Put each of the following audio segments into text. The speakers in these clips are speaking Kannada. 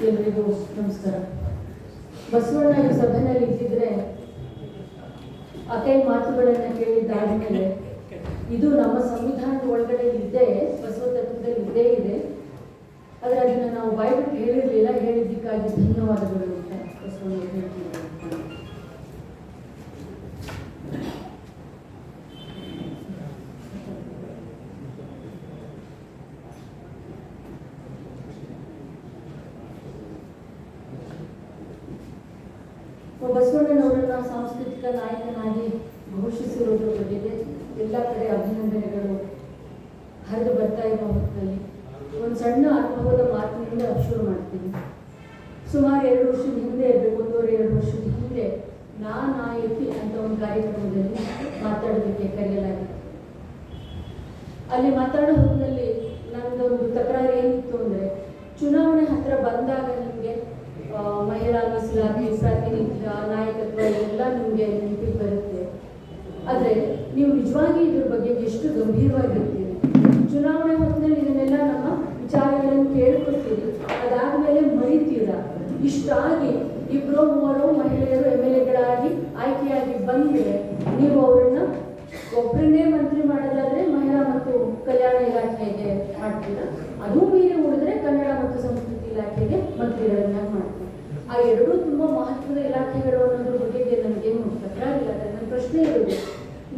ಎಲ್ರಿಗೂ ನಮಸ್ಕಾರ ಬಸವಣ್ಣ ಈ ಸಭೆಯಲ್ಲಿ ಇದ್ದಿದ್ರೆ ಅಕೈ ಮಾತುಗಳನ್ನ ಕೇಳಿದ್ದಾದ್ಮೇಲೆ ಇದು ನಮ್ಮ ಸಂವಿಧಾನದ ಒಳಗಡೆ ಇದ್ದೇ ಬಸವ ತತ್ವದಲ್ಲಿ ಇದ್ದೇ ಇದೆ. ಆದರೆ ಅದನ್ನ ನಾವು ಬಾಯ್ಬಿಟ್ಟು ಹೇಳಿರ್ಲಿಲ್ಲ, ಹೇಳಿದ್ದಕ್ಕಾಗಿ ಧನ್ಯವಾದಗಳು ಅಂತ ಬಸವಣ್ಣ ಹೇಳ್ತಿದ್ದಾರೆ ಬಸವಣ್ಣನವರನ್ನ ಸಾಂಸ್ಕೃತಿಕ ನಾಯಕನಾಗಿ ಘೋಷಿಸಿರುವುದರ ಜೊತೆಗೆ ಎಲ್ಲ ಕಡೆ ಅಭಿನಂದನೆಗಳು ಹರಿದು ಬರ್ತಾ ಇರುವ ಹೊತ್ತಿನಲ್ಲಿ ಒಂದು ಸಣ್ಣ ಅನುಭವದ ಮಾತಿನಿಂದ ಶುರು ಮಾಡ್ತೀನಿ ಸುಮಾರು ಎರಡು ವರ್ಷದ ಹಿಂದೆ ಇರಬೇಕು ಒಂದೂವರೆ ಎರಡು ವರ್ಷದ ಹಿಂದೆ ನಾ ನಾಯಕಿ ಅಂತ ಒಂದು ಕಾರ್ಯಕ್ರಮದಲ್ಲಿ ಮಾತಾಡೋದಕ್ಕೆ ಕರೆಯಲಾಗಿತ್ತು ಅಲ್ಲಿ ಮಾತಾಡೋ ಹೊತ್ತಿನಲ್ಲಿ ನನ್ನದೊಂದು ತಕರಾರು ಏನಿತ್ತು ಅಂದರೆ, ಚುನಾವಣೆ ಹತ್ರ ಬಂದಾಗ ನಿಮಗೆ ಮಹಿಳಾ ಮೀಸಲಾತಿ, ಪ್ರಾತಿನಿಧ್ಯ, ನಾಯಕತ್ವ ಎಲ್ಲ ನಿಮಗೆ ನೆನಪಿಗೆ ಬರುತ್ತೆ. ಆದರೆ ನೀವು ನಿಜವಾಗಿ ಇದ್ರ ಬಗ್ಗೆ ಎಷ್ಟು ಗಂಭೀರವಾಗಿರ್ತೀರಿ? ಚುನಾವಣೆ ಹೊತ್ತಿನಲ್ಲಿ ಇದನ್ನೆಲ್ಲ ನಮ್ಮ ವಿಚಾರಗಳನ್ನು ಕೇಳ್ಕೊಳ್ತೀರಿ ಅದಾದಮೇಲೆ ಮರಿತೀರಾ? ಇಷ್ಟಾಗಿ ಇಬ್ಬರೋ ಮೂವರು ಮಹಿಳೆಯರು ಎಂ ಎಲ್ ಎಗಳಾಗಿ ಆಯ್ಕೆಯಾಗಿ ಬಂದರೆ ನೀವು ಅವರನ್ನ ಒಬ್ಬರನ್ನೇ ಮಂತ್ರಿ ಮಾಡೋದಾದ್ರೆ ಮಹಿಳಾ ಮತ್ತು ಕಲ್ಯಾಣ ಇಲಾಖೆಗೆ ಮಾಡ್ತೀರ? ಅದು ಮೀರಿ ಉಳಿದ್ರೆ ಕನ್ನಡ ಮತ್ತು ಸಂಸ್ಕೃತಿ ಇಲಾಖೆಗೆ ಮಂತ್ರಿಗಳನ್ನ ಮಾಡ್ತೀವಿ ಆ ಎರಡೂ ತುಂಬಾ ಮಹತ್ವದ ಇಲಾಖೆಗಳು ಅನ್ನೋದ್ರ ಬಗ್ಗೆ ನನಗೇನು ತಕರಾರಿಲ್ಲ ನನ್ನ ಪ್ರಶ್ನೆ ಇರೋದು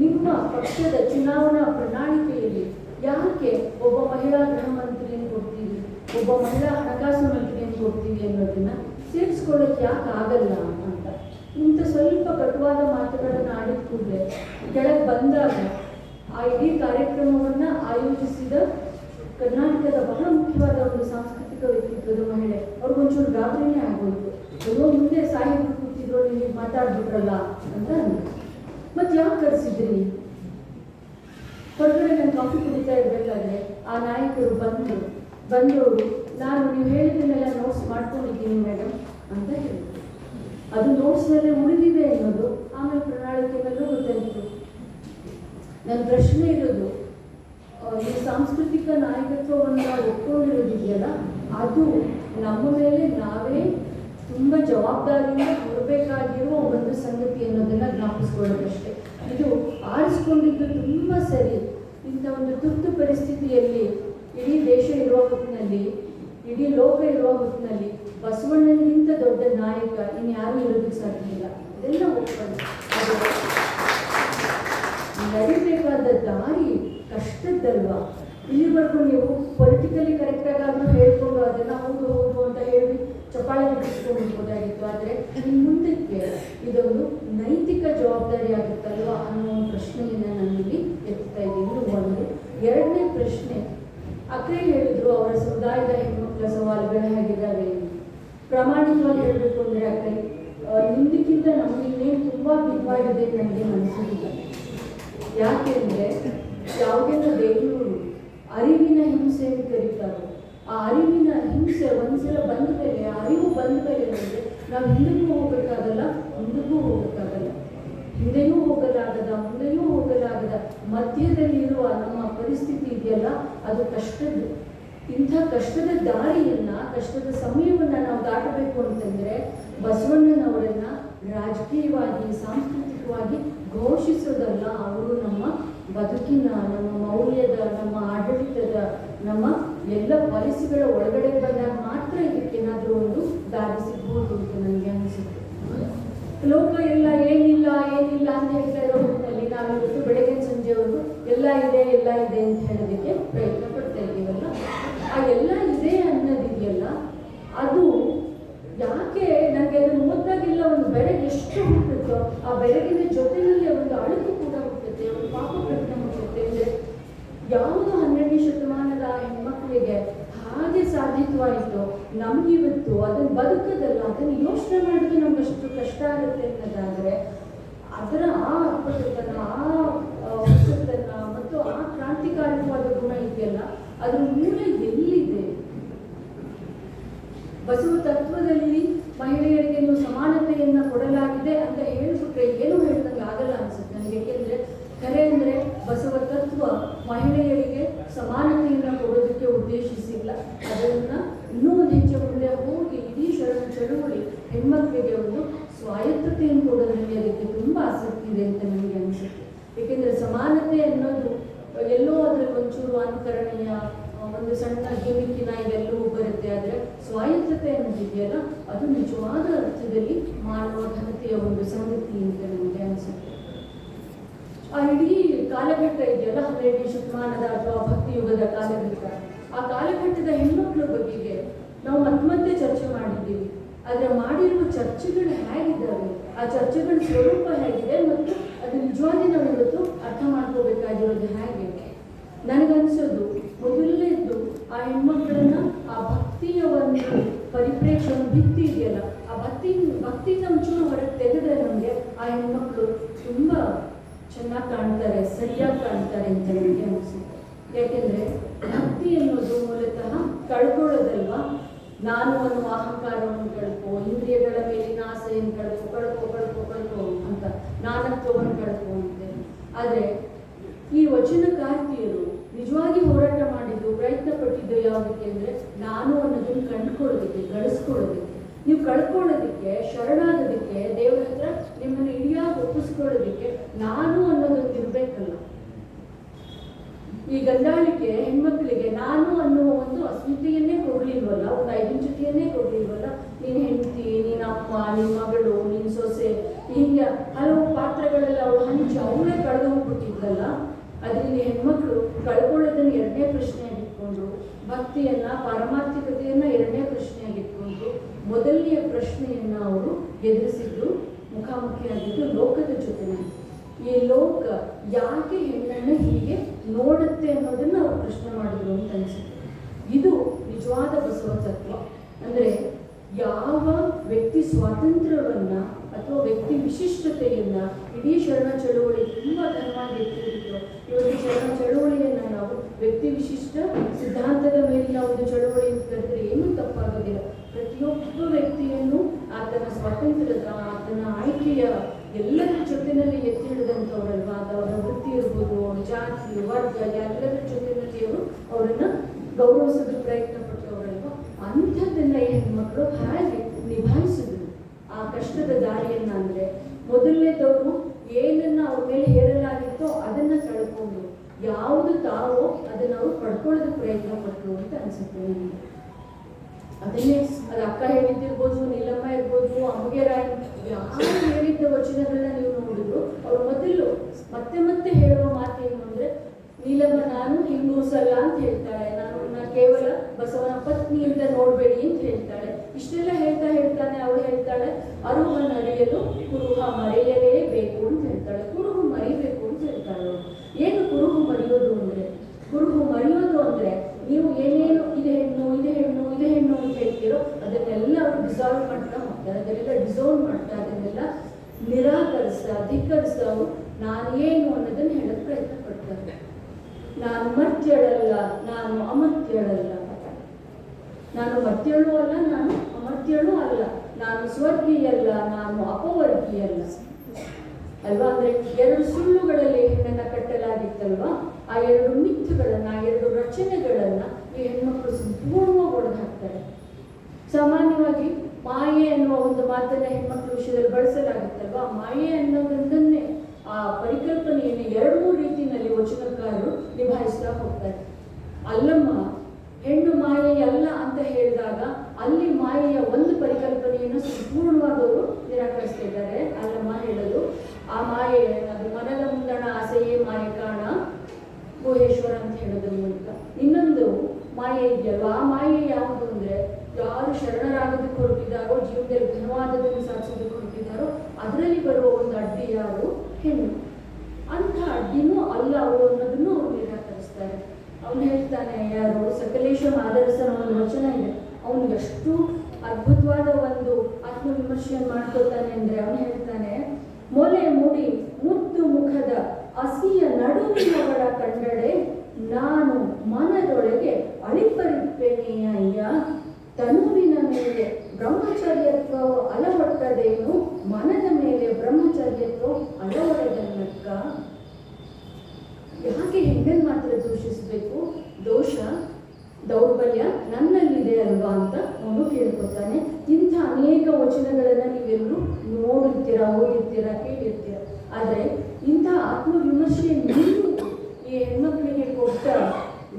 ನಿಮ್ಮ ಪಕ್ಷದ ಚುನಾವಣಾ ಪ್ರಣಾಳಿಕೆಯಲ್ಲಿ ಯಾಕೆ ಒಬ್ಬ ಮಹಿಳಾ ಗೃಹ ಮಂತ್ರಿಯನ್ನು ಕೊಡ್ತೀವಿ ಒಬ್ಬ ಮಹಿಳಾ ಹಣಕಾಸು ಮಂತ್ರಿಯನ್ನು ಕೊಡ್ತೀವಿ ಅನ್ನೋದನ್ನ ಸೇರಿಸ್ಕೊಳ್ಳೋಕೆ ಯಾಕೆ ಆಗಲ್ಲ ಅಂತ? ಇಂಥ ಸ್ವಲ್ಪ ಕಟುವಾದ ಮಾತುಗಳನ್ನು ಆಡಿದ ಕೂಡಲೇ ಕೆಳಗೆ ಬಂದಾಗ ಆ ಇಡೀ ಕಾರ್ಯಕ್ರಮವನ್ನು ಆಯೋಜಿಸಿದ ಕರ್ನಾಟಕದ ಬಹಳ ಮುಖ್ಯವಾದ ಒಂದು ಸಾಂಸ್ಕೃತಿಕ ವ್ಯಕ್ತಿತ್ವದ ಮಹಿಳೆ. ಅವ್ರಿಗೊಂಚೂರು ಗಾಬರಿನೇ ಆಗೋಯ್ತು ಎಲ್ಲೋ ಮುಂದೆ ಸಾಹಿತ್ಯ ಕೂತಿದ್ರು, ನೀವು ಮಾತಾಡ್ಬಿಟ್ರಲ್ಲ ಅಂತ ಅಂದ್ರು ಮತ್ತೆ ಯಾಕೆ ಕರೆಸಿದ್ರಿ? ಹೊರಗಡೆ ನಾನು ಕಾಫಿ ಕುಡಿತಾ ಇರ್ಬೇಕಾದ್ರೆ ಆ ನಾಯಕರು ಬಂದರು. ಬಂದವರು, ನಾನು ನೀವು ಹೇಳಿದ್ದನ್ನೆಲ್ಲ ನೋಟ್ಸ್ ಮಾಡ್ಕೊಂಡಿದ್ದೀನಿ ಮೇಡಮ್ ಅಂತ ಹೇಳಿದ್ರು. ಅದು ನೋಟ್ಸ್ನಲ್ಲೇ ಉಳಿದಿದೆ ಅನ್ನೋದು, ಆಮೇಲೆ ಪ್ರಣಾಳಿಕೆಯಲ್ಲೂ ಗೊತ್ತಾಯಿತು ನನ್ನ ಪ್ರಶ್ನೆ ಇರೋದು ಈ ಸಾಂಸ್ಕೃತಿಕ ನಾಯಕತ್ವವನ್ನು ಒಪ್ಕೊಂಡಿರೋದಿದೆಯಲ್ಲ, ಅದು ನಮ್ಮ ಮೇಲೆ ನಾವೇ ತುಂಬ ಜವಾಬ್ದಾರಿಯಿಂದ ಕೊಡಬೇಕಾಗಿರುವ ಒಂದು ಸಂಗತಿ ಅನ್ನೋದನ್ನ ಜ್ಞಾಪಿಸ್ಕೊಳ್ಳೋದಷ್ಟೇ. ಇದು ಆರಿಸ್ಕೊಂಡಿದ್ದು ತುಂಬ ಸರಿ. ಇಂಥ ಒಂದು ತುರ್ತು ಪರಿಸ್ಥಿತಿಯಲ್ಲಿ ಇಡೀ ದೇಶ ಇರುವ ಹೊತ್ತಿನಲ್ಲಿ ಇಡೀ ಲೋಕ ಇರುವ ಹೊತ್ತಿನಲ್ಲಿ ಬಸವಣ್ಣನಿಗಿಂತ ದೊಡ್ಡ ನಾಯಕ ಇನ್ಯಾರೂ ಇರೋದಕ್ಕೆ ಸಾಧ್ಯ ಇಲ್ಲ ಇದೆಲ್ಲ ಒಪ್ಪಂದ. ನಡಿಬೇಕಾದ ದಾರಿ ಕಷ್ಟದ್ದಲ್ವಾ? ಇಲ್ಲಿವರೆಗೂ ನೀವು ಪೊಲಿಟಿಕಲಿ ಕರೆಕ್ಟಾಗಿ ಆದರೂ ಹೇಳ್ಕೊಂಡು ಅದನ್ನ ಹೌದು ಹೌದು ಅಂತ ಹೇಳಿ ಚಪಾಳೆ ಬಿಡಿಸ್ಕೊಂಡಿರ್ಬೋದಾಗಿತ್ತು ಆದರೆ ಇನ್ನು ಮುಂದಕ್ಕೆ ಇದೊಂದು ನೈತಿಕ ಜವಾಬ್ದಾರಿ ಆಗುತ್ತಲ್ವಾ ಅನ್ನೋ ಒಂದು ಪ್ರಶ್ನೆಯನ್ನ ನಾನಿಲ್ಲಿ ಎತ್ತಾ ಇದ್ದೀನಿ. ಒಂದು ಎರಡನೇ ಪ್ರಶ್ನೆ. ಅಕ್ರೆ ಹೇಳಿದ್ರು ಅವರ ಸಮುದಾಯದ ಹೆಣ್ಮಕ್ಳ ಸವಾಲುಗಳು ಹೇಗಿದ್ದಾವೆ. ಪ್ರಾಮಾಣಿಕವಾಗಿ ಹೇಳಬೇಕು ಅಂದರೆ ಅಕ್ರೆ ಹಿಂದಕ್ಕಿಂತ ನಿಮ್ದಕ್ಕಿಂತ ನಮಗಿನ್ನೇನು ತುಂಬ ಬಿಗ್ವಾಗಿದೆ ನನಗೆ ಅನಿಸೋದಿಲ್ಲ ಯಾಕೆಂದ್ರೆ ಯಾವುದೆಲ್ಲ ಬೆಂಗಳೂರು ಅರಿವಿನ ಹಿಂಸೆ ಅಂತ ಕರೀತಾರೆ, ಆ ಅರಿವಿನ ಹಿಂಸೆ ಒಂದ್ಸಲ ಬಂದ ಮೇಲೆ, ಆ ಅರಿವು ಬಂದ ಮೇಲೆ ನಮಗೆ ನಾವು ಹಿಂದಕ್ಕೂ ಹೋಗಬೇಕಾಗಲ್ಲ, ಮುಂದಕ್ಕೂ ಹೋಗ್ಬೇಕಾಗಲ್ಲ. ಹಿಂದೆಯೂ ಹೋಗಲಾಗದ ಮುಂದೆಯೂ ಹೋಗಲಾಗದ, ಮಧ್ಯದಲ್ಲಿರುವ ನಮ್ಮ ಪರಿಸ್ಥಿತಿ ಇದೆಯಲ್ಲ, ಅದು ಕಷ್ಟದ್ದು. ಇಂಥ ಕಷ್ಟದ ದಾರಿಯನ್ನ, ಕಷ್ಟದ ಸಮಯವನ್ನ ನಾವು ದಾಟಬೇಕು ಅಂತಂದ್ರೆ ಬಸವಣ್ಣನವರನ್ನ ರಾಜಕೀಯವಾಗಿ, ಸಾಂಸ್ಕೃತಿಕವಾಗಿ ಘೋಷಿಸೋದಲ್ಲ ಅವರು ನಮ್ಮ ಬದುಕಿನ, ನಮ್ಮ ಮೌಲ್ಯದ, ನಮ್ಮ ಆಡಳಿತದ, ನಮ್ಮ ಎಲ್ಲ ಪಾಲಿಸಿಗಳ ಒಳಗಡೆ ಬಂದಾಗ ಮಾತ್ರ ಇದಕ್ಕೇನಾದರೂ ಒಂದು ದಾರಿ ಸಿಗ್ಬೋದು ಅಂತ ನನಗೆ ಅನಿಸುತ್ತೆ. ಲೋಕ ಎಲ್ಲ ಏನಿಲ್ಲ ಏನಿಲ್ಲ ಅಂತ ಹೇಳ್ತಾ ಇರೋ ಹೊತ್ತಿನಲ್ಲಿ ನಾವು ಇವತ್ತು ಬೆಳಗ್ಗೆ ಸಂಜೆವರೆಗೂ ಎಲ್ಲ ಇದೆ ಎಲ್ಲ ಇದೆ ಅಂತ ಹೇಳೋದಕ್ಕೆ ಪ್ರಯತ್ನ ಆ ಎಲ್ಲ ಇದೆ ಅನ್ನೋದಿದೆಯಲ್ಲ? ಅದು ಯಾಕೆ ನನಗೆ ಅದನ್ನು ಓದಿದಾಗೆಲ್ಲ ಒಂದು ಬೆಳಗ್ಗೆ ಎಷ್ಟು ಹುಟ್ಟುತ್ತೋ ಆ ಬೆಳಗಿನ ಜೊತೆಯಲ್ಲಿ ಒಂದು ಅಳುಕು ಕೂಡ ಹುಟ್ಟುತ್ತೆ ಒಂದು ಪಾಪ ಪ್ರಜ್ಞೆ ಹುಟ್ಟುತ್ತೆ ಅಂದರೆ ಯಾವುದು ಹನ್ನೆರಡನೇ ಶತಮಾನದ ಹೆಣ್ಮಕ್ಳಿಗೆ ಹಾಗೆ ಸಾಧ್ಯವಾಯಿತು ನಮಗಿವತ್ತು ಅದನ್ನು ಬದುಕದಲ್ಲ ಅದನ್ನು ಯೋಚನೆ ಮಾಡೋದು ನಮ್ಗೆ ಅಷ್ಟು ಕಷ್ಟ ಆಗುತ್ತೆ ಅನ್ನೋದಾದರೆ ಅದರ ಆ ಆ ಆ, ಹೊಸತನ ಮತ್ತು ಆ ಕ್ರಾಂತಿಕಾರಕವಾದ ಗುಣ ಇದೆಯಲ್ಲ ಅದು ಮೂಲ ಎಲ್ಲಿದೆ? ಬಸವ ತತ್ವದಲ್ಲಿ ಮಹಿಳೆಯರಿಗೆ ಸಮಾನತೆಯನ್ನು ಕೊಡಲಾಗಿದೆ ಅಂತ ಹೇಳಿಬಿಟ್ರೆ ಏನು ಹೇಳಿದಂಗೆ ಆಗಲ್ಲ ಅನ್ಸುತ್ತೆ ನನಗೆ? ಯಾಕೆಂದ್ರೆ ಕರೆ ಅಂದ್ರೆ ಬಸವ ತತ್ವ ಮಹಿಳೆಯರಿಗೆ ಸಮಾನತೆಯನ್ನು ಕೊಡೋದಕ್ಕೆ ಉದ್ದೇಶಿಸಿಲ್ಲ. ಅದನ್ನ ಇನ್ನೂ ಒಂದು ಹೆಚ್ಚು ಮುಂದೆ ಹೋಗಿ ಇಡೀ ಶರಣ ಚಳುವಳಿ ಹೆಣ್ಮಕ್ಳಿಗೆ ಒಂದು ಸ್ವಾಯತ್ತತೆಯನ್ನು ಕೊಡೋದ್ರಲ್ಲಿ ಅದಕ್ಕೆ ತುಂಬ ಆಸಕ್ತಿ ಇದೆ ಅಂತ ನನಗೆ ಅನಿಸುತ್ತೆ. ಏಕೆಂದರೆ ಸಮಾನತೆ ಅನ್ನೋದು ಎಲ್ಲೋ ಆದರೆ ಒಂಚೂರು ಅನುಕರಣೀಯ ಒಂದು ಸಣ್ಣ ಕೆಮಿಕಿನ ಇವೆಲ್ಲವೂ ಬರುತ್ತೆ. ಆದರೆ ಸ್ವಾಯತ್ತತೆ ಅನ್ನೋದಿದೆಯಲ್ಲ ಅದು ನಿಜವಾದ ಅರ್ಥದಲ್ಲಿ ಮಾನವ ಘನತೆಯ ಒಂದು ಸಂಗತಿ ಅಂತ ನಮಗೆ ಅನಿಸುತ್ತೆ. ಆ ಇಡೀ ಕಾಲಘಟ್ಟ ಇದೆಯಲ್ಲ, ಹನ್ನೆರಡನೇ ಶತಮಾನದ ಅಥವಾ ಭಕ್ತಿ ಯುಗದ ಕಾಲಘಟ್ಟ. ಆ ಕಾಲಘಟ್ಟದ ಹೆಣ್ಮಕ್ಳ ಬಗ್ಗೆ ನಾವು ಮತ್ತೆ ಚರ್ಚೆ ಮಾಡಿದ್ದೀವಿ. ಆದರೆ ಮಾಡಿರುವ ಚರ್ಚೆಗಳು ಹೇಗಿದ್ದಾವೆ? ಆ ಚರ್ಚೆಗಳ ಸ್ವರೂಪ ಹೇಗಿದೆ ಮತ್ತು ಅದು ನಿಜವಾಗಿ ನಾವು ಇವತ್ತು ಅರ್ಥ ಮಾಡ್ಕೋಬೇಕಾಗಿರೋದು ಹೇಗೆ? ನನಗನ್ಸೋದು ಮೊದಲನೇದ್ದು ಆ ಹೆಣ್ಮಕ್ಳನ್ನ ಆ ಭಕ್ತಿಯ ಒಂದು ಪರಿಪ್ರೇಕ್ಷೆ ಒಂದು ಭಿತ್ತಿ ಇದೆಯಲ್ಲ, ಆ ಭಕ್ತಿ ಭಕ್ತಿ ಒಂಚೂರು ಹೊರಗೆ ತೆಗೆದ್ರೆ ನಮಗೆ ಆ ಹೆಣ್ಮಕ್ಳು ತುಂಬ ಚೆನ್ನಾಗಿ ಕಾಣ್ತಾರೆ, ಸರಿಯಾಗಿ ಕಾಣ್ತಾರೆ ಅಂತ ನನಗೆ ಅನಿಸುತ್ತೆ. ಯಾಕೆಂದ್ರೆ ಭಕ್ತಿ ಅನ್ನೋದು ಮೂಲತಃ ಕಳ್ಕೊಳ್ಳೋದಲ್ವ? ನಾನು ಅನ್ನುವ ಅಹಂಕಾರವನ್ನು ಕಳ್ಕೋ, ಇಂದ್ರಿಯಗಳ ಮೇಲಿನ ಆಸೆಯನ್ನು ಕಳ್ಕೋ ಕಳ್ಕೋ ಕಳ್ಕೋ, ಕಳ್ಕೊ. ಅಂತ ನಾನತ್ವವನ್ನು ಕಳ್ಕೊ ಅಂತೆ ಆದರೆ ಈ ವಚನಕಾರ್ತಿಯರು ನಿಜವಾಗಿ ಹೋರಾಟ ಮಾಡಿದ್ದು ಪ್ರಯತ್ನ ಪಟ್ಟಿದ್ದು ಯಾವುದಕ್ಕೆ ಅಂದ್ರೆ ನಾನು ಅನ್ನೋದನ್ನು ಕಂಡುಕೊಳ್ಳೋದಕ್ಕೆ ಗಳಿಸ್ಕೊಳ್ಳೋದಕ್ಕೆ ನೀವು ಕಳ್ಕೊಳ್ಳೋದಕ್ಕೆ, ಶರಣಾಗೋದಕ್ಕೆ, ದೇವರ ಹತ್ರ ನಿಮ್ಮನ್ನು ಇಡಿಯಾಗಿ ಒಪ್ಪಿಸ್ಕೊಳ್ಳೋದಕ್ಕೆ ನಾನು ಅನ್ನೋದೊಂದು ಇರಬೇಕಲ್ಲ. ಈ ಗಂಡಾಳಿಕೆ ಹೆಣ್ಮಕ್ಳಿಗೆ ನಾನು ಅನ್ನುವ ಒಂದು ಅಸ್ಮಿತೆಯನ್ನೇ ಕೊಡ್ಲಿಲ್ವಲ್ಲ, ಒಂದು ಐಡೆಂಟಿಟಿಯನ್ನೇ ಕೊಡ್ಲಿಲ್ವಲ್ಲ? ನೀನ್ ಹೆಂಡತಿ, ನೀನ್ ಅಮ್ಮ ನಿನ್ ಮಗಳು, ನಿನ್ ಸೊಸೆ ಹೀಗೆ ಹಲವು ಪಾತ್ರಗಳೆಲ್ಲ ಅವಳು ಹಂಚಿ ಅವಳೇ ಕಳೆದು ಹೋಗ್ಬಿಟ್ಟಿದ್ದಲ್ಲ ಅದರಿಂದ ಹೆಣ್ಮಕ್ಳು ಕಳ್ಕೊಳ್ಳೋದನ್ನು ಎರಡನೇ ಪ್ರಶ್ನೆಯಾಗಿ ಇಟ್ಕೊಂಡು ಭಕ್ತಿಯನ್ನ, ಪಾರಮಾರ್ಥಿಕತೆಯನ್ನ ಎರಡನೇ ಪ್ರಶ್ನೆಯಾಗಿ ಇಟ್ಕೊಂಡು ಮೊದಲನೆಯ ಪ್ರಶ್ನೆಯನ್ನ ಅವರು ಎದುರಿಸಿದ್ರು ಮುಖಾಮುಖಿಯಾಗಿದ್ದು ಲೋಕದ ಜೊತೆನೆ. ಈ ಲೋಕ ಯಾಕೆ ಹೆಣ್ಣನ್ನು ಹೀಗೆ ನೋಡುತ್ತೆ ಅನ್ನೋದನ್ನ ಅವರು ಪ್ರಶ್ನೆ ಮಾಡಿದ್ರು ಅಂತ ಅನಿಸುತ್ತೆ. ಇದು ನಿಜವಾದ ಬಸವ ತತ್ವ. ಅಂದ್ರೆ ಯಾವ ವ್ಯಕ್ತಿ ಸ್ವಾತಂತ್ರ್ಯವನ್ನ ಅಥವಾ ವ್ಯಕ್ತಿ ವಿಶಿಷ್ಟತೆಯಿಂದ ಇಡೀ ಶರಣ ಚಳುವಳಿ ತುಂಬ ಘನವಾಗಿ ಎತ್ತಿರುತ್ತೋ, ಇವತ್ತು ಶರಣ ಚಳುವಳಿಯನ್ನು ನಾವು ವ್ಯಕ್ತಿ ವಿಶಿಷ್ಟ ಸಿದ್ಧಾಂತದ ಮೇಲಿನ ಒಂದು ಚಳುವಳಿ ಅಂತ ಕರೆದರೆ ಏನೂ ತಪ್ಪಾಗೋದಿಲ್ಲ. ಪ್ರತಿಯೊಬ್ಬ ವ್ಯಕ್ತಿಯನ್ನು ಆತನ ಸ್ವಾತಂತ್ರ್ಯದ, ಆತನ ಆಯ್ಕೆಯ ಎಲ್ಲರ ಜೊತೆಯಲ್ಲಿ ಎತ್ತಿ ಹಿಡಿದಂಥವ್ರಲ್ವಾ? ಅವರ ವೃತ್ತಿ ಇರ್ಬೋದು, ಅವ್ರ ಜಾತಿ, ವರ್ಗ, ಎಲ್ಲರ ಜೊತೆಯಲ್ಲಿ ಅವರು ಅವರನ್ನು ಗೌರವಿಸೋದು ಪ್ರಯತ್ನ ಪಟ್ಟವರಲ್ವಾ ಅಂಥದ್ದನ್ನ ಈ ಹೆಣ್ಮಕ್ಳು ಹಾಗೆ ನಿಭಾಯಿಸಿದ್ರು ಆ ಕಷ್ಟದ ದಾರಿಯನ್ನ ಅಂದ್ರೆ ಮೊದಲನೇದವರು ಏನನ್ನ ಅವ್ರ ಮೇಲೆ ಹೇರಲಾಗಿತ್ತೋ ಅದನ್ನ ಕಳ್ಕೊಂಡು ಯಾವುದು ತಾವೋ ಅದನ್ನ ಅವ್ರು ಪಡ್ಕೊಳ್ಳೋದಕ್ಕೆ ಪ್ರಯತ್ನ ಪಟ್ಟರು ಅಂತ ಅನ್ಸುತ್ತೆ ನನಗೆ. ಅದನ್ನೇ ಅದು ಅಕ್ಕ ಹೇಳಿದ್ದಿರ್ಬೋದು, ನೀಲಮ್ಮ ಇರ್ಬೋದು ಅಮ್ಮಗೆ ರಾಯ್ ಯಾರು ಹೇಳಿದ್ದ ವಚನಗಳನ್ನ ನೀವು ನೋಡಿದ್ರು, ಅವ್ರು ಮೊದಲು ಮತ್ತೆ ಮತ್ತೆ ಹೇಳುವ ಏನು ಅಂದ್ರೆ, ನೀಲಮ್ಮ ನಾನು ಹಿಂದೂಸಲ್ಲ ಅಂತ ಹೇಳ್ತಾಳೆ. ನಾನು ನಾನು ಕೇವಲ ಬಸವನ ಪತ್ನಿ ಅಂತ ನೋಡ್ಬೇಡಿ ಅಂತ ಹೇಳ್ತಾಳೆ. ಇಷ್ಟೆಲ್ಲ ಹೇಳ್ತಾ ಹೇಳ್ತಾನೆ, ಅವಳು ಹೇಳ್ತಾಳೆ ಅರುಹ ನಡೆಯಲು ಕುರುಹ ಮರೆಯಲೇಬೇಕು ಅಂತ ಹೇಳ್ತಾಳೆ, ಕುರುಹು ಮರಿಬೇಕು ಅಂತ ಹೇಳ್ತಾಳೆ ಏನು ಕುರುಹು ಮರೆಯೋದು ಅಂದ್ರೆ? ಕುರುಹು ಮರೆಯೋದು ಅಂದ್ರೆ ನೀವು ಏನೇನು ಇದೆ ಹೆಣ್ಣು ಇದೆ ಹೆಣ್ಣು ಇದೆ ಹೆಣ್ಣು ಅಂತ ಹೇಳ್ತೀರೋ ಅದನ್ನೆಲ್ಲ ಅವರು ಡಿಸಾಲ್ವ್ ಮಾಡ್ತಾ ಹೋಗ್ತಾರೆ. ಅದನ್ನೆಲ್ಲ ಡಿಸೋಲ್ವ್ ಮಾಡ್ತಾ ಅದನ್ನೆಲ್ಲ ಧಿಕ್ಕರಿಸ್ತಾ ನಾನು ನಾನೇನು ಅನ್ನೋದನ್ನ ಹೇಳಕ್ ಪ್ರಯತ್ನ ಪಡ್ತಾರೆ. ನಾನು ಮರ್ತ್ಯಳಲ್ಲ, ನಾನು ಅಮರ್ತ್ಯಳಲ್ಲ. ನಾನು ಮರ್ತ್ಯಳು ಅಲ್ಲ, ನಾನು ಅಮರ್ತ್ಯಳು ಅಲ್ಲ, ನಾನು ಸ್ವರ್ಗೀಯಲ್ಲ, ನಾನು ಅಪವರ್ಗೀಯಲ್ಲ. ಅಲ್ವಾ? ಅಂದ್ರೆ ಎರಡು ಸುಳ್ಳುಗಳಲ್ಲಿ ಹೆಣ್ಣನ್ನ ಕಟ್ಟಲಾಗಿತ್ತಲ್ವಾ? ಆ ಎರಡು ಮಿಥ್ಯಗಳನ್ನ, ಆ ಎರಡು ರಚನೆಗಳನ್ನ ಈ ಹೆಣ್ಮಕ್ಳು ಸಂಪೂರ್ಣವಾಗಿ ಒಡೆದು ಹಾಕ್ತಾರೆ ಸಾಮಾನ್ಯವಾಗಿ ಮಾಯೆ ಅನ್ನುವ ಒಂದು ಮಾತನ್ನ ಹೆಣ್ಮಕ್ಳು ವಿಷಯದಲ್ಲಿ ಬಳಸಲಾಗುತ್ತಲ್ವಾ? ಮಾಯೆ ಅನ್ನೋದನ್ನೇ, ಆ ಪರಿಕಲ್ಪನೆಯನ್ನು ಎರಡು ಮೂರು ರೀತಿಯಲ್ಲಿ ವಚನಕಾರರು ನಿಭಾಯಿಸ್ತಾ ಹೋಗ್ತಾರೆ. ಅಲ್ಲಮ್ಮ, ಹೆಣ್ಣು ಮಾಯೆಯಲ್ಲ ಅಂತ ಹೇಳಿದಾಗ ಅಲ್ಲಿ ಮಾಯೆಯ ಒಂದು ಪರಿಕಲ್ಪನೆಯನ್ನು ಸಂಪೂರ್ಣವಾಗಿ ಅವರು ನಿರಾಕರಿಸ್ತಾ ಇದ್ದಾರೆ ಅಲ್ಲಮ್ಮ ಹೇಳೋದು, ಆ ಮಾಯೆ, ಅದು ಮನದ ಮುಂದಣ, ಆಸೆಯೇ ಮಾಯೆ ಕಾಣ ಗೋಹೇಶ್ವರ ಅಂತ ಹೇಳೋದ್ರ ಮೂಲಕ. ಇನ್ನೊಂದು ಮಾಯೆ ಇದೆಯಲ್ವಾ? ಆ ಮಾಯೆ ಯಾವುದು ಅಂದ್ರೆ, ಯಾರು ಶರಣರಾಗೋದಕ್ಕೆ ಹೊರಟಿದ್ದಾರೋ ಜೀವನದಲ್ಲಿ ಘನವಾದದನ್ನು ಸಾಧಿಸೋದಕ್ಕೆ ಹೊರಟಿದ್ದಾರೋ ಅದರಲ್ಲಿ ಬರುವ ಒಂದು ಅಡ್ಡಿ ಯಾರು? ಹೆಣ್ಣು. ಅಂಥ ಅಡ್ಡಿನೂ ಅಲ್ಲ ಅವರು ಅನ್ನೋದನ್ನು ಅವರು ನಿರಾಕರಿಸ್ತಾರೆ. ಅವನು ಹೇಳ್ತಾನೆ, ಯಾರು? ಸಕಲೇಶ ಮಾದರಸನ ಒಂದು ವಚನ ಇದೆ. ಅವನು ಎಷ್ಟು ಅದ್ಭುತವಾದ ಒಂದು ಆತ್ಮವಿಮರ್ಶೆಯನ್ನು ಮಾಡ್ಕೊತಾನೆ ಅಂದ್ರೆ ಅವನು ಹೇಳ್ತಾನೆ, ಮೊಲೆ ಮುಡಿ ಮುದ್ದು ಮುಖದ ಹಸಿಯ ನಡುವಿನವಳ ಕಂಡಡೆ ನಾನು ಮನದೊಳಗೆ ಅಳಿಪರಿಪ್ಪೆನೆಯ ಅಯ್ಯ. ತನುವಿನ ಮೇಲೆ ಬ್ರಹ್ಮಚರ್ಯತ್ವವು ಅಲವಟ್ಟದೇನು ಮನದ ಮೇಲೆ ಬ್ರಹ್ಮಚರ್ಯತ್ವ ಅಳವಡದನ್ನಕ್ಕ ಯಾಕೆ ಹೆಣ್ಣನ್ನು ಮಾತ್ರ ದೂಷಿಸಬೇಕು? ದೋಷ ದೌರ್ಬಲ್ಯ ನನ್ನಲ್ಲಿದೆ ಅಲ್ವಾ ಅಂತ ಅವನು ಕೇಳ್ಕೊತಾನೆ ಇಂಥ ಅನೇಕ ವಚನಗಳನ್ನು ನೀವೆಲ್ಲರೂ ನೋಡಿರ್ತೀರಾ, ಓದಿರ್ತೀರ, ಕೇಳಿರ್ತೀರ. ಆದರೆ ಇಂಥ ಆತ್ಮವಿಮರ್ಶೆ ನೀವು ಈ ಹೆಣ್ಮಕ್ಳಿಗೆ ಕೊಟ್ಟ